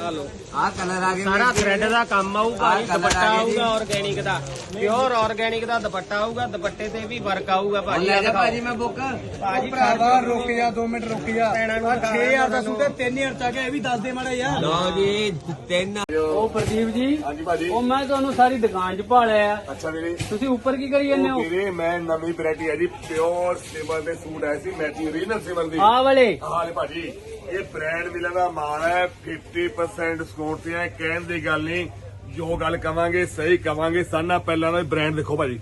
ਕਲਰ ਆ ਸਾਰਾ ਥ੍ਰੈਡ ਦਾ ਕੰਮ ਆਊਗਾ ਆਹ ਦੁਪੱਟਾ ਆ ਜੀ। ਆਊਗਾ ਆਰਗੈਨਿਕ ਦਾ। ਪਿਓਰ ਆਰਗੈਨਿਕ ਦਾ ਦੁਪੱਟਾ ਆਊਗਾ ਦੁਪੱਟੇ ਤੇ ਵੀ ਵਰਕ ਆਊਗਾ ਭਾਜੀ ਲੈ ਆਹ ਜਾ ਦਿਖਾਓ। ਭਾਜੀ ਮੈਂ ਬੁੱਕ ਭਾਜੀ ਭਰਾਵਾ ਰੁਕ ਜਾ 2 ਮਿੰਟ ਰੁਕ ਜਾ। ਭੈਣਾਂ ਨੂੰ ਆ ਦਿਖਾ 6000 ਦਾ ਸੂਟ ਹੈ 3000 ਚ ਆ ਗਿਆ ਇਹ ਵੀ ਦੱਸ ਦੇ ਮਾੜਾ ਯਾਰ ਲਓ ਜੀ ਤਿੰਨ। ਉਹ ਪ੍ਰਦੀਪ ਜੀ ਹਾਂਜੀ ਭਾਜੀ। ਉਹ ਮੈਂ ਤੁਹਾਨੂੰ ਸਾਰੀ ਦੁਕਾਨ 'ਚ ਭਾਲਿਆ। ਆ ਅੱਛਾ ਵੀਰੇ। ਤੁਸੀਂ ਉੱਪਰ ਕੀ ਕਰੀ ਜਾਂਦੇ ਉਹ ਹੋ ਵੀਰੇ ਮੈਂ ਨਵੀਂ ਵੈਰਾਈਟੀ ਹੈ ਜੀ ਪਿਓਰ ਸਿਮਰ ਦੇ ਸੂਟ ਆਏ ਸੀ ਮੈਚਿੰਗ ਰੀਜਨਲ ਸਿਮਰ ਦੀ। ਆਹ ਵਾਲੇ। ਹਾਲੇ ਭਾਜੀ। ਇਹ ਬ੍ਰਾਂਡ ਮਿਲਣ ਦਾ ਮਾਲ ਹੈ 50% ਡਿਸਕਾਊਂਟ ਤੇ ਹੈ ਕਹਿਣ ਦੀ ਗੱਲ ਨਹੀਂ ਜੋ ਗੱਲ ਕਵਾਂਗੇ ਸਹੀ ਕਵਾਂਗੇ ਸਾਨਾ ਪਹਿਲਾਂ ਦਾ ਬ੍ਰਾਂਡ ਦੇਖੋ ਭਾਜੀ।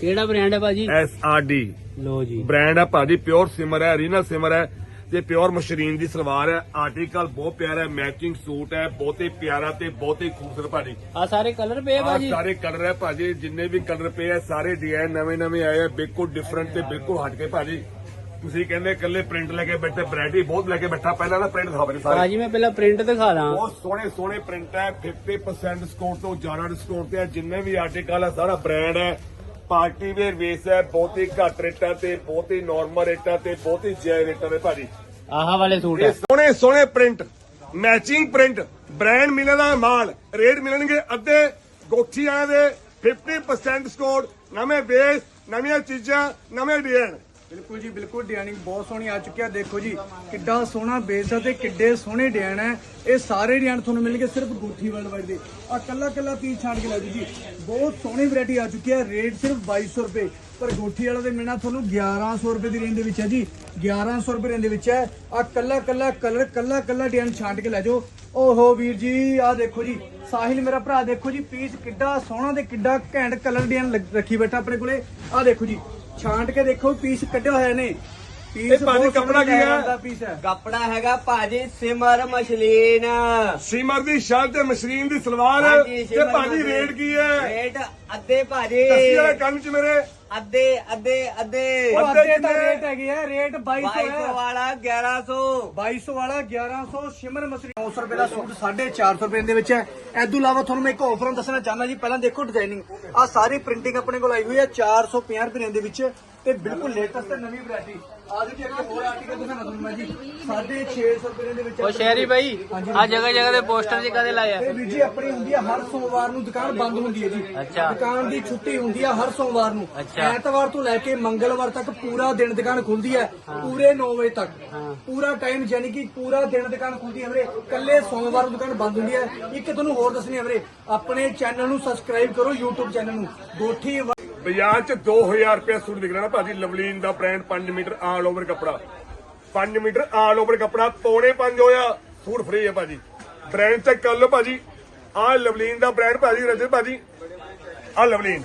ਕਿਹੜਾ ਬ੍ਰਾਂਡ ਹੈ ਭਾਜੀ? ਐਸ ਆਰ ਡੀ ਲੋ ਜੀ। ਬ੍ਰਾਂਡ ਹੈ ਭਾਜੀ ਪਿਓਰ ਸਿਮਰ ਹੈ ਰੀਨਲ ਸਿਮਰ ਹੈ ਤੇ ਪਿਓਰ ਮਸ਼ਰੀਨ ਦੀ ਸਲਵਾਰ ਹੈ ਆਰਟੀਕਲ ਬਹੁਤ ਪਿਆਰਾ ਹੈ ਮੈਚਿੰਗ ਸੂਟ ਹੈ ਬਹੁਤ ਹੀ ਪਿਆਰਾ ਤੇ ਬਹੁਤ ਹੀ ਖੂਬਸੂਰਤ ਭਾਜੀ। ਆ ਸਾਰੇ ਕਲਰ ਪਏ ਆ ਭਾਜੀ? ਸਾਰੇ ਕਲਰ ਹੈ ਭਾਜੀ ਜਿੰਨੇ ਵੀ ਕਲਰ ਪਏ ਆ ਸਾਰੇ ਡਿਜ਼ਾਈਨ ਨਵੇਂ ਨਵੇਂ ਆਏ ਆ ਬਿਲਕੁਲ ਡਿਫਰੈਂਟ ਤੇ ਬਿਲਕੁਲ ਹਟ ਕੇ ਭਾਜੀ। ਤੁਸੀਂ ਕਹਿੰਦੇ ਇਕੱਲੇ ਪ੍ਰਿੰਟ ਲੈ ਕੇ ਬੈਠੇ ਵੈਰਾਈਟੀ ਬਹੁਤ ਲੈ ਕੇ ਬੈਠਾ ਪਹਿਲਾਂ ਨਾ ਪ੍ਰਿੰਟ ਦਿਖਾ ਮੇਰੇ ਸਾਰੇ। ਭਾਜੀ ਮੈਂ ਪਹਿਲਾਂ ਪ੍ਰਿੰਟ ਦਿਖਾ ਦਾਂ ਬਹੁਤ ਸੋਹਣੇ ਸੋਹਣੇ ਪ੍ਰਿੰਟ ਹੈ 50% ਡਿਸਕਾਊਂਟ ਤੋਂ ਜ਼ਿਆਦਾ ਡਿਸਕਾਊਂਟ ਤੇ ਹੈ ਜਿੰਨੇ ਵੀ ਆਰਟੀਕਲ ਹੈ ਸਾਰਾ ਬ੍ਰਾਂਡ ਹੈ। ਪਾਰਟੀ ਵੇਅਰ ਵੇਸ ਹੈ ਬਹੁਤ ਹੀ ਘੱਟ ਰੇਟਾਂ ਤੇ ਬਹੁਤ ਹੀ ਨਾਰਮਲ ਰੇਟਾਂ ਤੇ ਬਹੁਤ ਹੀ ਜਾਇਜ਼ ਰੇਟਾਂ ਦੇ ਭਾਜੀ। ਆਹ ਵਾਲੇ ਸੂਟ ਇਹ ਹੈ ਸੋਹਣੇ ਸੋਹਣੇ ਪ੍ਰਿੰਟ ਮੈਚਿੰਗ ਪ੍ਰਿੰਟ ਬ੍ਰਾਂਡ ਮਿਲਣਾ ਮਾਲ ਰੇਟ ਮਿਲਣਗੇ ਅੱਧੇ ਗੋਠੀ ਆਏ ਦੇ 50% ਡਿਸਕਾਊਂਟ ਨਵੇਂ ਬੇਸ ਨਵੀਆਂ ਚੀਜ਼ਾਂ ਨਵੇਂ ਡਿਜ਼ਾਈਨ ਬਿਲਕੁਲ ਜੀ, ਬਿਲਕੁਲ ਡਿਜ਼ਾਈਨਿੰਗ ਬਹੁਤ ਸੋਹਣੀ ਆ ਚੁੱਕੀ ਆ। ਦੇਖੋ ਜੀ, ਕਿੱਡਾ ਸੋਹਣਾ ਬੇਸ ਹੈ ਤੇ ਕਿੱਡੇ ਸੋਹਣੇ ਡਿਜ਼ਾਈਨ ਹੈ ਇਹ ਸਾਰੇ ਡਿਜ਼ਾਈਨ ਤੁਹਾਨੂੰ ਮਿਲਣਗੇ ਸਿਰਫ ਗੁੱਠੀ ਵਰਲਡ ਵਾਈਡ ਦੇ। ਆ ਕੱਲਾ ਕੱਲਾ ਪੀਸ ਛਾੜ ਕੇ ਲੈ ਜਾਓ ਜੀ। ਬਹੁਤ ਸੋਹਣੀ ਵੈਰਾਈਟੀ ਆ ਚੁੱਕੀ ਹੈ ਰੇਟ ਸਿਰਫ 2200 ਰੁਪਏ। ਪਰ ਗੋਠੀ ਵਾਲਾ ਦੇ ਮਿਲਣਾ ਤੁਹਾਨੂੰ 1100 ਰੁਪਏ ਦੀ ਰੇਂਜ ਦੇ ਵਿੱਚ ਹੈ ਜੀ। 1100 ਰੁਪਏ ਰੇਂਜ ਦੇ ਵਿੱਚ ਹੈ ਆ ਕੱਲਾ ਕੱਲਾ ਕਲਰ ਕੱਲਾ ਕੱਲਾ ਡਿਜ਼ਾਈਨ ਛਾਂਟ ਕੇ ਲੈ ਜਾਓ। ਓਹੋ ਵੀਰ ਜੀ ਆ ਦੇਖੋ ਜੀ। ਸਾਹਿਲ ਮੇਰਾ ਭਰਾ, ਦੇਖੋ ਜੀ ਪੀਸ ਕਿੱਡਾ ਸੋਹਣਾ ਤੇ ਕਿੱਡਾ ਘੈਂਟ ਕਲਰ ਡਿਜ਼ਾਈਨ ਰੱਖੀ ਬੈਠਾ ਆਪਣੇ ਕੋਲੇ। ਆ ਦੇਖੋ ਜੀ ਛਾਂਟ ਕੇ ਦੇਖੋ ਪੀਸ ਕੱਢਿਆ ਹੋਇਆ ਨੇ। ਪੀਸ ਇਹ ਭਾਜੀ ਕੱਪੜਾ ਕੀ ਹੈ? ਪੀਸ ਹੈ। ਕੱਪੜਾ ਹੈਗਾ ਭਾਜੀ ਸਿਮਰ ਮਸ਼ਲੀਨ। ਸੀਮਰ ਦੀ ਸ਼ਰਟ ਤੇ ਮਸ਼ਰੀਨ ਦੀ ਸਲਵਾਰ। ਤੇ ਭਾਜੀ ਮਸ਼ਲੀਨ। ਰੇਟ ਕੀ ਹੈ? ਰੇਟ ਅੱਧੇ ਭਾਜੀ। ਦੱਸੀ ਵਾਲੇ ਕੰਨ ਚ ਮੇਰੇ। ਅੱਧੇ ਅੱਧੇ ਅੱਧੇ। ਉਹ ਅੱਧੇ ਦਾ ਕਿੰਨੇ? ਰੇਟ ਹੈਗੇ ਆ ਰੇਟ 2200 2200 ਹੈ। ਵਾਲਾ 1100 2200 ਵਾਲਾ 1100 ਸ਼ਿਮਰ ਮਸਰੀ। 900 ਰੁਪਏ ਦਾ ਸੂਟ 450 ਰੁਪਏ ਦੇ ਵਿੱਚ ਹੈ। ਇਹ ਤੋਂ ਇਲਾਵਾ ਤੁਹਾਨੂੰ ਮੈਂ ਇੱਕ ਆਫਰ ਦੱਸਣਾ ਚਾਹੁੰਦਾ ਜੀ ਪਹਿਲਾਂ ਦੇਖੋ ਡਿਜ਼ਾਈਨਿੰਗ ਆ ਸਾਰੀ ਪ੍ਰਿੰਟਿੰਗ ਆਪਣੇ ਕੋਲ ਆਈ ਹੋਈ ਹੈ 450 ਰੁਪਏ ਦੇ ਵਿੱਚ। ਤੇ ਬਿਲਕੁਲ ਲੇਟੈਸਟ ਤੇ ਨਵੀਂ ਵੈਰਾਈਟੀ ਆ ਜੀ ਇੱਕ ਹੋਰ ਆਰਟੀਕਲ ਦਿਖਾਣਾ ਤੁਹਾਨੂੰ ਮੈਂ ਜੀ। 650 ਰੁਪਏ ਦੇ ਵਿੱਚ ਉਹ ਸ਼ਹਿਰੀ ਬਾਈ ਆ ਜਗ੍ਹਾ ਜਗ੍ਹਾ ਦੇ ਪੋਸਟਰ ਜੀ ਕਦੇ ਲਾਇਆ ਇਹ ਵੀਰ ਜੀ ਆਪਣੀ ਹੁੰਦੀ ਹੈ ਹਰ ਸੋਮਵਾਰ ਨੂੰ ਦੁਕਾਨ ਬੰਦ ਹੁੰਦੀ ਹੈ ਜੀ। ਅੱਛਾ। ਦੁਕਾਨ ਦੀ ਛੁੱਟੀ ਹੁੰਦੀ ਹੈ ਹਰ ਸੋਮਵਾਰ ਨੂੰ। ਐਤਵਾਰ ਤੋਂ ਲੈ ਕੇ ਮੰਗਲਵਾਰ ਤੱਕ ਪੂਰਾ ਦਿਨ ਦੁਕਾਨ ਖੁੱਲਦੀ ਹੈ ਪੂਰੇ 9 ਵਜੇ ਤੱਕ। ਪੂਰਾ ਟਾਈਮ ਯਾਨੀ ਕਿ ਪੂਰਾ ਦਿਨ ਦੁਕਾਨ ਖੁੱਲਦੀ ਹੈ ਵੀਰੇ। ਕੱਲੇ ਸੋਮਵਾਰ ਨੂੰ ਦੁਕਾਨ ਬੰਦ ਹੁੰਦੀ ਹੈ। ਇੱਕ ਤੁਹਾਨੂੰ ਹੋਰ ਦੱਸਣੀ ਹੈ ਵੀਰੇ ਆਪਣੇ ਚੈਨਲ ਨੂੰ ਸਬਸਕ੍ਰਾਈਬ ਕਰੋ YouTube ਚੈਨਲ ਨੂੰ। ਗੋਠੀ ਬਾਜ਼ਾਰ 'ਚ 2000 ਰੁਪਏ ਸੂਟ ਵਿਕਣਾ ਨਾ ਭਾਜੀ, ਲਵਲੀਨ ਦਾ ਬ੍ਰਾਂਡ 5 ਮੀਟਰ ਆਲ ਓਵਰ ਕੱਪੜਾ। 5 ਮੀਟਰ ਆਲ ਓਵਰ ਕੱਪੜਾ, ਪੌਣੇ 5 ਹੋਇਆ, ਸੂਟ ਫ੍ਰੀ ਹੈ ਭਾਜੀ। ਬ੍ਰਾਂਡ ਚੈੱਕ ਕਰ ਲਓ ਭਾਜੀ। ਆਹ ਲਵਲੀਨ ਦਾ ਬ੍ਰਾਂਡ ਭਾਜੀ, ਰਜਤ ਭਾਜੀ। ਆਹ ਲਵਲੀਨ।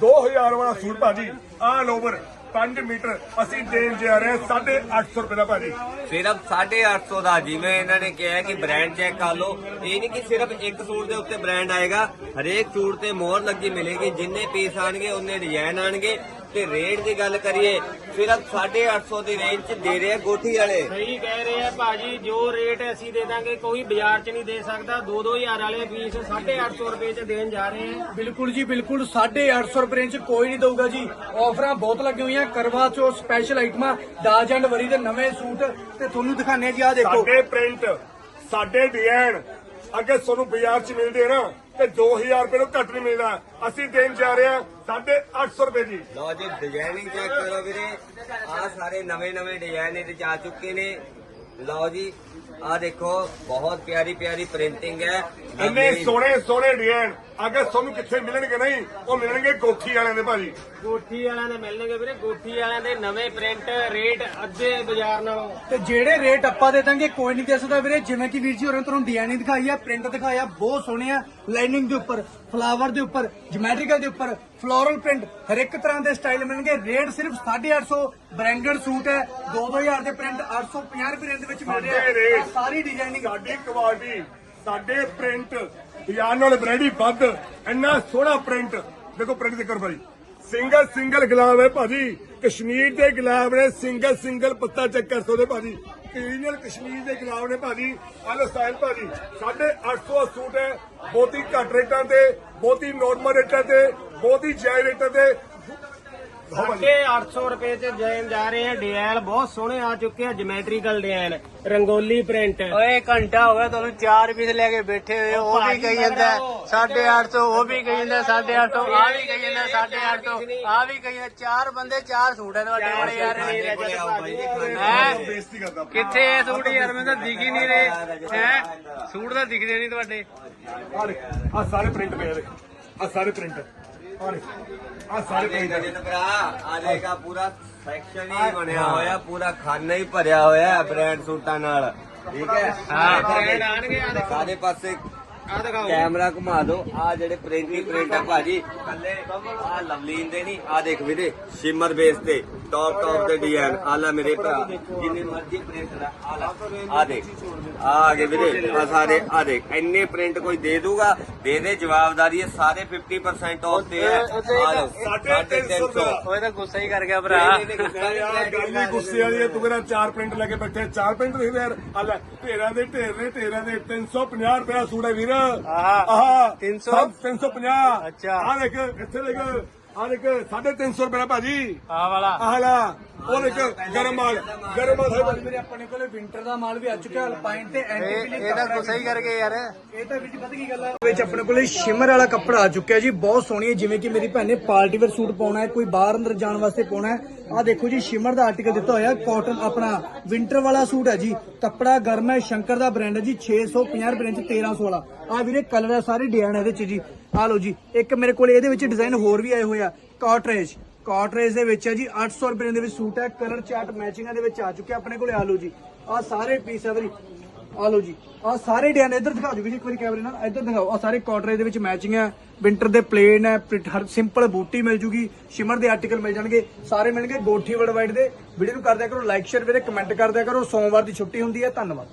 2000 ਵਾਲਾ ਸੂਟ ਭਾਜੀ ਆਲ ਓਵਰ 5 ਮੀਟਰ ਅਸੀਂ ਦੇਣ ਜਾ ਰਹੇ ਹਾਂ 850 ਰੁਪਏ ਦਾ ਭਾਜੀ ਸਿਰਫ 850 ਦਾ, ਜਿਵੇਂ ਇਹਨਾਂ ਨੇ ਕਿਹਾ ਕਿ ਬ੍ਰਾਂਡ ਚੈੱਕ ਕਰ ਲਓ। ਇਹ ਨਹੀਂ ਕਿ ਸਿਰਫ ਇੱਕ ਸੂਟ ਦੇ ਉੱਤੇ ਬ੍ਰਾਂਡ ਆਏਗਾ, ਹਰੇਕ ਸੂਟ ਤੇ ਮੋਹਰ ਲੱਗੀ ਮਿਲੇਗੀ, ਜਿੰਨੇ ਪੀਸ ਆਣਗੇ, ਉਹਨੇ ਡਿਜ਼ਾਈਨ ਆਣਗੇ। ਤੇ ਰੇਟ ਦੀ ਗੱਲ ਕਰੀਏ ਸਿਰਫ 850 ਦੀ ਰੇਂਜ 'ਚ ਦੇ ਰਹੇ ਆ ਗੋਠੀ ਵਾਲੇ। ਸਹੀ ਕਹਿ ਰਹੇ ਆ ਭਾਜੀ ਜੋ ਰੇਟ ਅਸੀਂ ਦੇ ਦਾਂਗੇ ਕੋਈ ਬਾਜ਼ਾਰ 'ਚ ਨਹੀਂ ਦੇ ਸਕਦਾ। 2-2000 ਵਾਲੇ ਪੀਸ 850 ਰੁਪਏ 'ਚ ਦੇਣ ਜਾ ਰਹੇ ਆ। ਬਿਲਕੁਲ ਜੀ ਬਿਲਕੁਲ 850 ਰੁਪਏ ਚ ਕੋਈ ਨਹੀਂ ਦਊਗਾ ਜੀ। ਆਫਰਾਂ ਬਹੁਤ ਲੱਗੀਆਂ ਹੋਈਆਂ ਕਰਵਾ ਚੌਥ ਸਪੈਸ਼ਲ ਆਈਟਮਾਂ ਦਾਜ ਐਂਡ ਵਰੀ ਦੇ ਨਵੇਂ ਸੂਟ। ਤੇ ਤੁਹਾਨੂੰ ਦਿਖਾਣੇ ਆ ਜੀ ਆ ਦੇਖੋ। ਸਾਡੇ ਪ੍ਰਿੰਟ ਸਾਡੇ ਡਿਜ਼ਾਈਨ ਅੱਗੇ ਤੁਹਾਨੂੰ ਬਾਜ਼ਾਰ 'ਚ ਮਿਲਦੇ ਆ ਨਾ ਤੇ 2000 ਰੁਪਏ ਤੋਂ ਘੱਟ ਨਹੀਂ ਮਿਲਦਾ। ਅਸੀਂ ਦੇਣ ਜਾ ਰਹੇ ਹਾਂ 850 ਰੁਪਏ ਜੀ। ਲਓ ਜੀ ਡਿਜ਼ਾਈਨਿੰਗ ਚੈੱਕ ਕਰੋ ਵੀਰੇ। ਆ ਸਾਰੇ ਨਵੇਂ ਨਵੇਂ ਡਿਜ਼ਾਈਨ ਇਹਦੇ ਚ ਆ ਚੁੱਕੇ ਨੇ। ਲਓ ਜੀ ਆ ਦੇਖੋ ਬਹੁਤ ਪਿਆਰੀ ਪਿਆਰੀ ਪ੍ਰਿੰਟਿੰਗ ਹੈ। ਇੰਨੇ ਸੋਹਣੇ ਸੋਹਣੇ ਡਿਜ਼ਾਈਨ ਅੱਗੇ ਤੁਹਾਨੂੰ ਕਿੱਥੇ ਮਿਲਣਗੇ ਨਹੀਂ ਉਹ ਮਿਲਣਗੇ ਗੋਠੀ ਵਾਲਿਆਂ ਦੇ ਭਾਜੀ। ਗੋਠੀ ਵਾਲਿਆਂ ਦੇ ਮਿਲਣਗੇ ਵੀਰੇ। ਗੋਠੀ ਵਾਲਿਆਂ ਦੇ ਨਵੇਂ ਪ੍ਰਿੰਟ ਰੇਟ ਅੱਧੇ ਬਾਜ਼ਾਰ ਨਾਲੋਂ। ਤੇ ਜਿਹੜੇ ਰੇਟ ਆਪਾਂ ਦੇ ਦਾਂਗੇ ਕੋਈ ਨਹੀਂ ਦੇ ਸਕਦਾ ਵੀਰੇ। ਜਿਵੇਂ ਕਿ ਵੀਰ ਜੀ ਹੋਰਾਂ ਤੁਹਾਨੂੰ ਡਿਜ਼ਾਈਨਿੰਗ ਦਿਖਾਈ ਆ ਪ੍ਰਿੰਟ ਦਿਖਾਇਆ ਬਹੁਤ ਸੋਹਣੇ ਆ। ਲਾਈਨਿੰਗ ਦੇ ਉੱਪਰ ਫਲਾਵਰ ਦੇ ਉੱਪਰ ਜਿਓਮੈਟ੍ਰੀਕਲ ਦੇ ਉੱਪਰ ਫਲੋਰਲ ਪ੍ਰਿੰਟ ਹਰ ਇੱਕ ਤਰ੍ਹਾਂ ਦੇ ਸਟਾਈਲ ਮਿਲਣਗੇ। ਰੇਟ ਸਿਰਫ 850 ਬ੍ਰਾਂਡਡ ਸੂਟ ਹੈ। 2000 ਦੇ ਪ੍ਰਿੰਟ 850 ਰੁਪਏ ਦੇ ਵਿੱਚ ਮਿਲ ਰਿਹਾ। ਹੈ ਸਾਰੀ ਡਿਜ਼ਾਈਨਿੰਗ ਸਾਡੀ ਕੁਆਲਿਟੀ ਸਾਡੇ ਪ੍ਰਿੰਟ ਬਾਜ਼ਾਰ ਨਾਲ ਬਰੈਡੀ ਵੱਧ, ਇੰਨਾ ਸੋਹਣਾ ਪ੍ਰਿੰਟ ਦੇਖੋ ਪ੍ਰਿੰਟ ਦੇਖੋ ਭਾਜੀ। ਸਿੰਗਲ ਸਿੰਗਲ ਗੁਲਾਬ ਹੈ ਭਾਜੀ। ਕਸ਼ਮੀਰ ਦੇ ਗੁਲਾਬ ਨੇ ਸਿੰਗਲ ਸਿੰਗਲ ਪੱਤਾ ਚੈੱਕ ਕਰ ਸਕਦੇ ਭਾਜੀ। ਕ੍ਰੀਮੀਅਲ ਕਸ਼ਮੀਰ ਦੇ ਗੁਲਾਬ ਨੇ ਭਾਜੀ। ਆਲੋ ਸਟਾਈਲ ਭਾਜੀ। 850 ਸੂਟ ਹੈ। ਬਹੁਤ ਹੀ ਘੱਟ ਰੇਟਾਂ ਤੇ, ਬਹੁਤ ਹੀ ਨੋਰਮਲ ਰੇਟਾਂ ਤੇ, ਬਹੁਤ ਹੀ ਜਾਇਜ਼ ਰੇਟਾਂ ਤੇ। ਭਾਜੀ। 850 ਰੁਪਏ 'ਚ ਜੈਨ ਜਾ ਰਹੇ ਆ ਡਿਜ਼ਾਈਨ ਬਹੁਤ ਸੋਹਣੇ ਆ ਚੁੱਕੇ ਆ ਜਿਓਮੈਟ੍ਰੀਕਲ ਡਿਜ਼ਾਈਨ ਰੰਗੋਲੀ ਪ੍ਰਿੰਟ ਓਏ ਘੰਟਾ ਹੋ ਗਿਆ ਤੁਹਾਨੂੰ ਚਾਰ ਪੀਸ ਲੈ ਕੇ ਬੈਠੇ ਹੋਏ। ਉਹ ਵੀ ਕਹੀ ਜਾਂਦਾ 850 ਉਹ ਵੀ ਕਹੀ ਜਾਂਦਾ 850 ਆ ਵੀ ਕਹੀ ਜਾਂਦਾ 850 ਆ ਵੀ ਕਹੀ ਜਾਂਦਾ ਚਾਰ ਬੰਦੇ ਚਾਰ ਸੂਟ ਹੈ ਤੁਹਾਡੇ ਕੋਲ ਯਾਰ ਸਾਡੇ ਕਿੱਥੇ ਇਹ ਸੂਟ ਯਾਰ ਮੈਨੂੰ ਤਾਂ ਦਿਖ ਹੀ ਨਹੀਂ ਰਹੇ ਹੈ? ਸੂਟ ਤਾਂ ਦਿਖਦੇ ਨਹੀਂ ਤੁਹਾਡੇ। ਆ ਸਾਰੇ ਪ੍ਰਿੰਟ ਪਏ ਆ ਸਾਰੇ ਪ੍ਰਿੰਟ ਆ ਸਾਰੇ ਪ੍ਰਿੰਟ ਰਜਤ ਭਰਾ ਆ ਦੇਖਾ ਪੂਰਾ ਸੈਕਸ਼ਨ ਹੀ ਬਣਿਆ ਹੋਇਆ ਪੂਰਾ ਖਾਨਾ ਹੀ ਭਰਿਆ ਹੋਇਆ ਬ੍ਰਾਂਡ ਸੂਟਾਂ ਨਾਲ। ਠੀਕ ਹੈ? ਹਾਂ। ਬ੍ਰਾਂਡ ਆਣਗੇ ਆ ਦੇਖੋ। ਸਾਰੇ ਪਾਸੇ ਆ ਦਿਖਾਓ। ਕੈਮਰਾ ਘੁਮਾ ਦਿਓ। ਆ ਜਿਹੜੇ ਪ੍ਰਿੰਟਿੰਗ ਪ੍ਰਿੰਟ ਆ ਭਾਜੀ ਥੱਲੇ ਆ ਲਵਲੀਨ ਦੇ ਨਹੀਂ ਆ ਦੇਖ ਵੀਰੇ ਸ਼ਿਮਰ ਬੇਸ ਤੇ। ਟੌਪ ਟੌਪ ਦੇ ਡਿਜ਼ਾਈਨ ਆ ਲੈ ਮੇਰੇ ਭਰਾ ਜਿੰਨੇ ਮਰਜ਼ੀ ਪ੍ਰਿੰਟ ਦਾ ਆ ਲੈ ਆ ਦੇਖ ਆ ਆ ਗਏ ਵੀਰੇ ਆ ਸਾਰੇ ਆ ਦੇਖ ਇੰਨੇ ਪ੍ਰਿੰਟ ਕੋਈ ਦੇ ਦੂਗਾ ਦੇ ਦੇ ਜਵਾਬਦਾਰੀ ਹੈ ਸਾਰੇ 50% ਆਫ ਤੇ ਹੈ। ਆ ਲਓ ਸਾਢੇ ਤਿੰਨ ਸੌ। ਦਾ। ਓਏ ਤਾਂ ਗੁੱਸਾ ਹੀ ਕਰ ਗਿਆ ਭਰਾ। ਯਾਰ ਗੱਲ ਹੀ ਗੁੱਸੇ ਵਾਲੀ ਹੈ ਤੂੰ ਕਹਿੰਦਾ ਚਾਰ ਪ੍ਰਿੰਟ ਲੈ ਕੇ ਬੈਠੇ ਚਾਰ ਪ੍ਰਿੰਟ ਦੇਖ ਯਾਰ ਆ ਲੈ ਢੇਰਾਂ ਦੇ ਢੇਰ ਨੇ ਢੇਰਾਂ ਦੇ 350 ਰੁਪਏ ਦਾ ਸੂਟ ਹੈ ਵੀਰ। ਆਹ 300? ਸਭ 350 ਅੱਛਾ। ਆ ਦੇਖ ਇੱਥੇ ਦੇਖ। ਆ ਦੇਖ 350 ਰੁਪਏ ਦਾ ਭਾਜੀ। ਆ ਵਾਲਾ। ਆਹ ਲਾ ਉਹ ਦੇਖ ਗਰਮ ਮਾਲ ਗਰਮ ਮਾਲ ਹੈ ਭਾਜੀ ਵੀਰੇ ਆਪਣੇ ਕੋਲੇ ਵਿੰਟਰ ਦਾ ਮਾਲ ਵੀ ਆ ਚੁੱਕਿਆ ਅਲਪਾਈਨ ਤੇ ਇਹ ਐਂਟੀਕਲਿਕ ਇਹ ਤਾਂ ਗੁੱਸਾ ਹੀ ਕਰ ਗਿਆ ਯਾਰ। ਇਹ ਤਾਂ ਵਿੱਚ ਪਤਾ ਕੀ ਗੱਲ ਹੈ ਵਿੱਚ ਆਪਣੇ ਕੋਲੇ ਸ਼ਿਮਰ ਵਾਲਾ ਕੱਪੜਾ ਆ ਚੁੱਕਿਆ ਜੀ ਬਹੁਤ ਸੋਹਣੀ ਹੈ ਜਿਵੇਂ ਕਿ ਮੇਰੀ ਭੈਣ ਨੇ ਪਾਰਟੀ ਵੇਅਰ ਸੂਟ ਪਾਉਣਾ ਹੈ ਕੋਈ ਬਾਹਰ ਅੰਦਰ ਜਾਣ ਵਾਸਤੇ ਪਾਉਣਾ ਹੈ। ਆ ਦੇਖੋ ਜੀ, ਸ਼ਿਮਰ ਦਾ ਆਰਟੀਕਲ ਦਿੱਤਾ ਹੋਇਆ ਕਾਟਨ ਆਪਣਾ ਵਿੰਟਰ ਵਾਲਾ ਸੂਟ ਹੈ ਜੀ ਕੱਪੜਾ ਗਰਮ ਹੈ, ਸ਼ੰਕਰ ਦਾ ਬ੍ਰਾਂਡ ਹੈ ਜੀ 650 ਰੁਪਏ ਚ 1300 ਵਾਲਾ। ਆ ਵੀਰੇ ਕਲਰ ਹੈ ਸਾਰੇ ਡਿਜ਼ਾਈਨ ਇਹਦੇ ਚ ਜੀ। ਆ ਲਓ ਜੀ, ਇੱਕ ਮੇਰੇ ਕੋਲ ਇਹਦੇ ਵਿੱਚ ਡਿਜ਼ਾਈਨ ਹੋਰ ਵੀ ਆਏ ਹੋਏ ਆ ਕਾਟਰੇਜ ਕਾਟਰੇਜ ਦੇ ਵਿੱਚ ਹੈ ਜੀ 800 ਰੁਪਏ ਦੇ ਵਿੱਚ ਸੂਟ ਹੈ ਕਲਰ ਚਾਰਟ ਮੈਚਿੰਗਾਂ ਦੇ ਵਿੱਚ ਆ ਚੁੱਕਿਆ ਆਪਣੇ ਕੋਲੇ ਆ ਲਓ ਜੀ। ਆ ਸਾਰੇ ਪੀਸ ਹੈ ਵੀਰੇ ਆ ਲਓ ਜੀ ਆ ਸਾਰੇ ਡਿਜ਼ਾਈਨ ਇੱਧਰ ਦਿਖਾ ਦਿਓ ਵੀ ਇੱਕ ਵਾਰੀ ਕੈਮਰੇ ਨਾਲ, ਇੱਧਰ ਦਿਖਾਓ ਆ ਸਾਰੇ ਕਾਟਰੇਜ ਦੇ ਵਿੱਚ ਮੈਚਿੰਗ ਹੈ ਵਿੰਟਰ ਦੇ ਪਲੇਨ ਹੈ ਹਰ ਸਿੰਪਲ ਬੂਟੀ ਮਿਲ ਜੂਗੀ ਸ਼ਿਮਰ ਦੇ ਆਰਟੀਕਲ ਮਿਲ ਜਾਣਗੇ, ਸਾਰੇ ਮਿਲਣਗੇ ਗੋਠੀ ਵਰਲਡ ਵਾਈਡ ਦੇ। ਵੀਡੀਓ ਨੂੰ ਕਰਦਿਆ ਕਰੋ ਲਾਈਕ ਸ਼ੇਅਰ ਵੀਰੇ ਕਮੈਂਟ ਕਰਦਿਆ ਕਰੋ, ਸੋਮਵਾਰ ਦੀ ਛੁੱਟੀ ਹੁੰਦੀ ਹੈ, ਧੰਨਵਾਦ।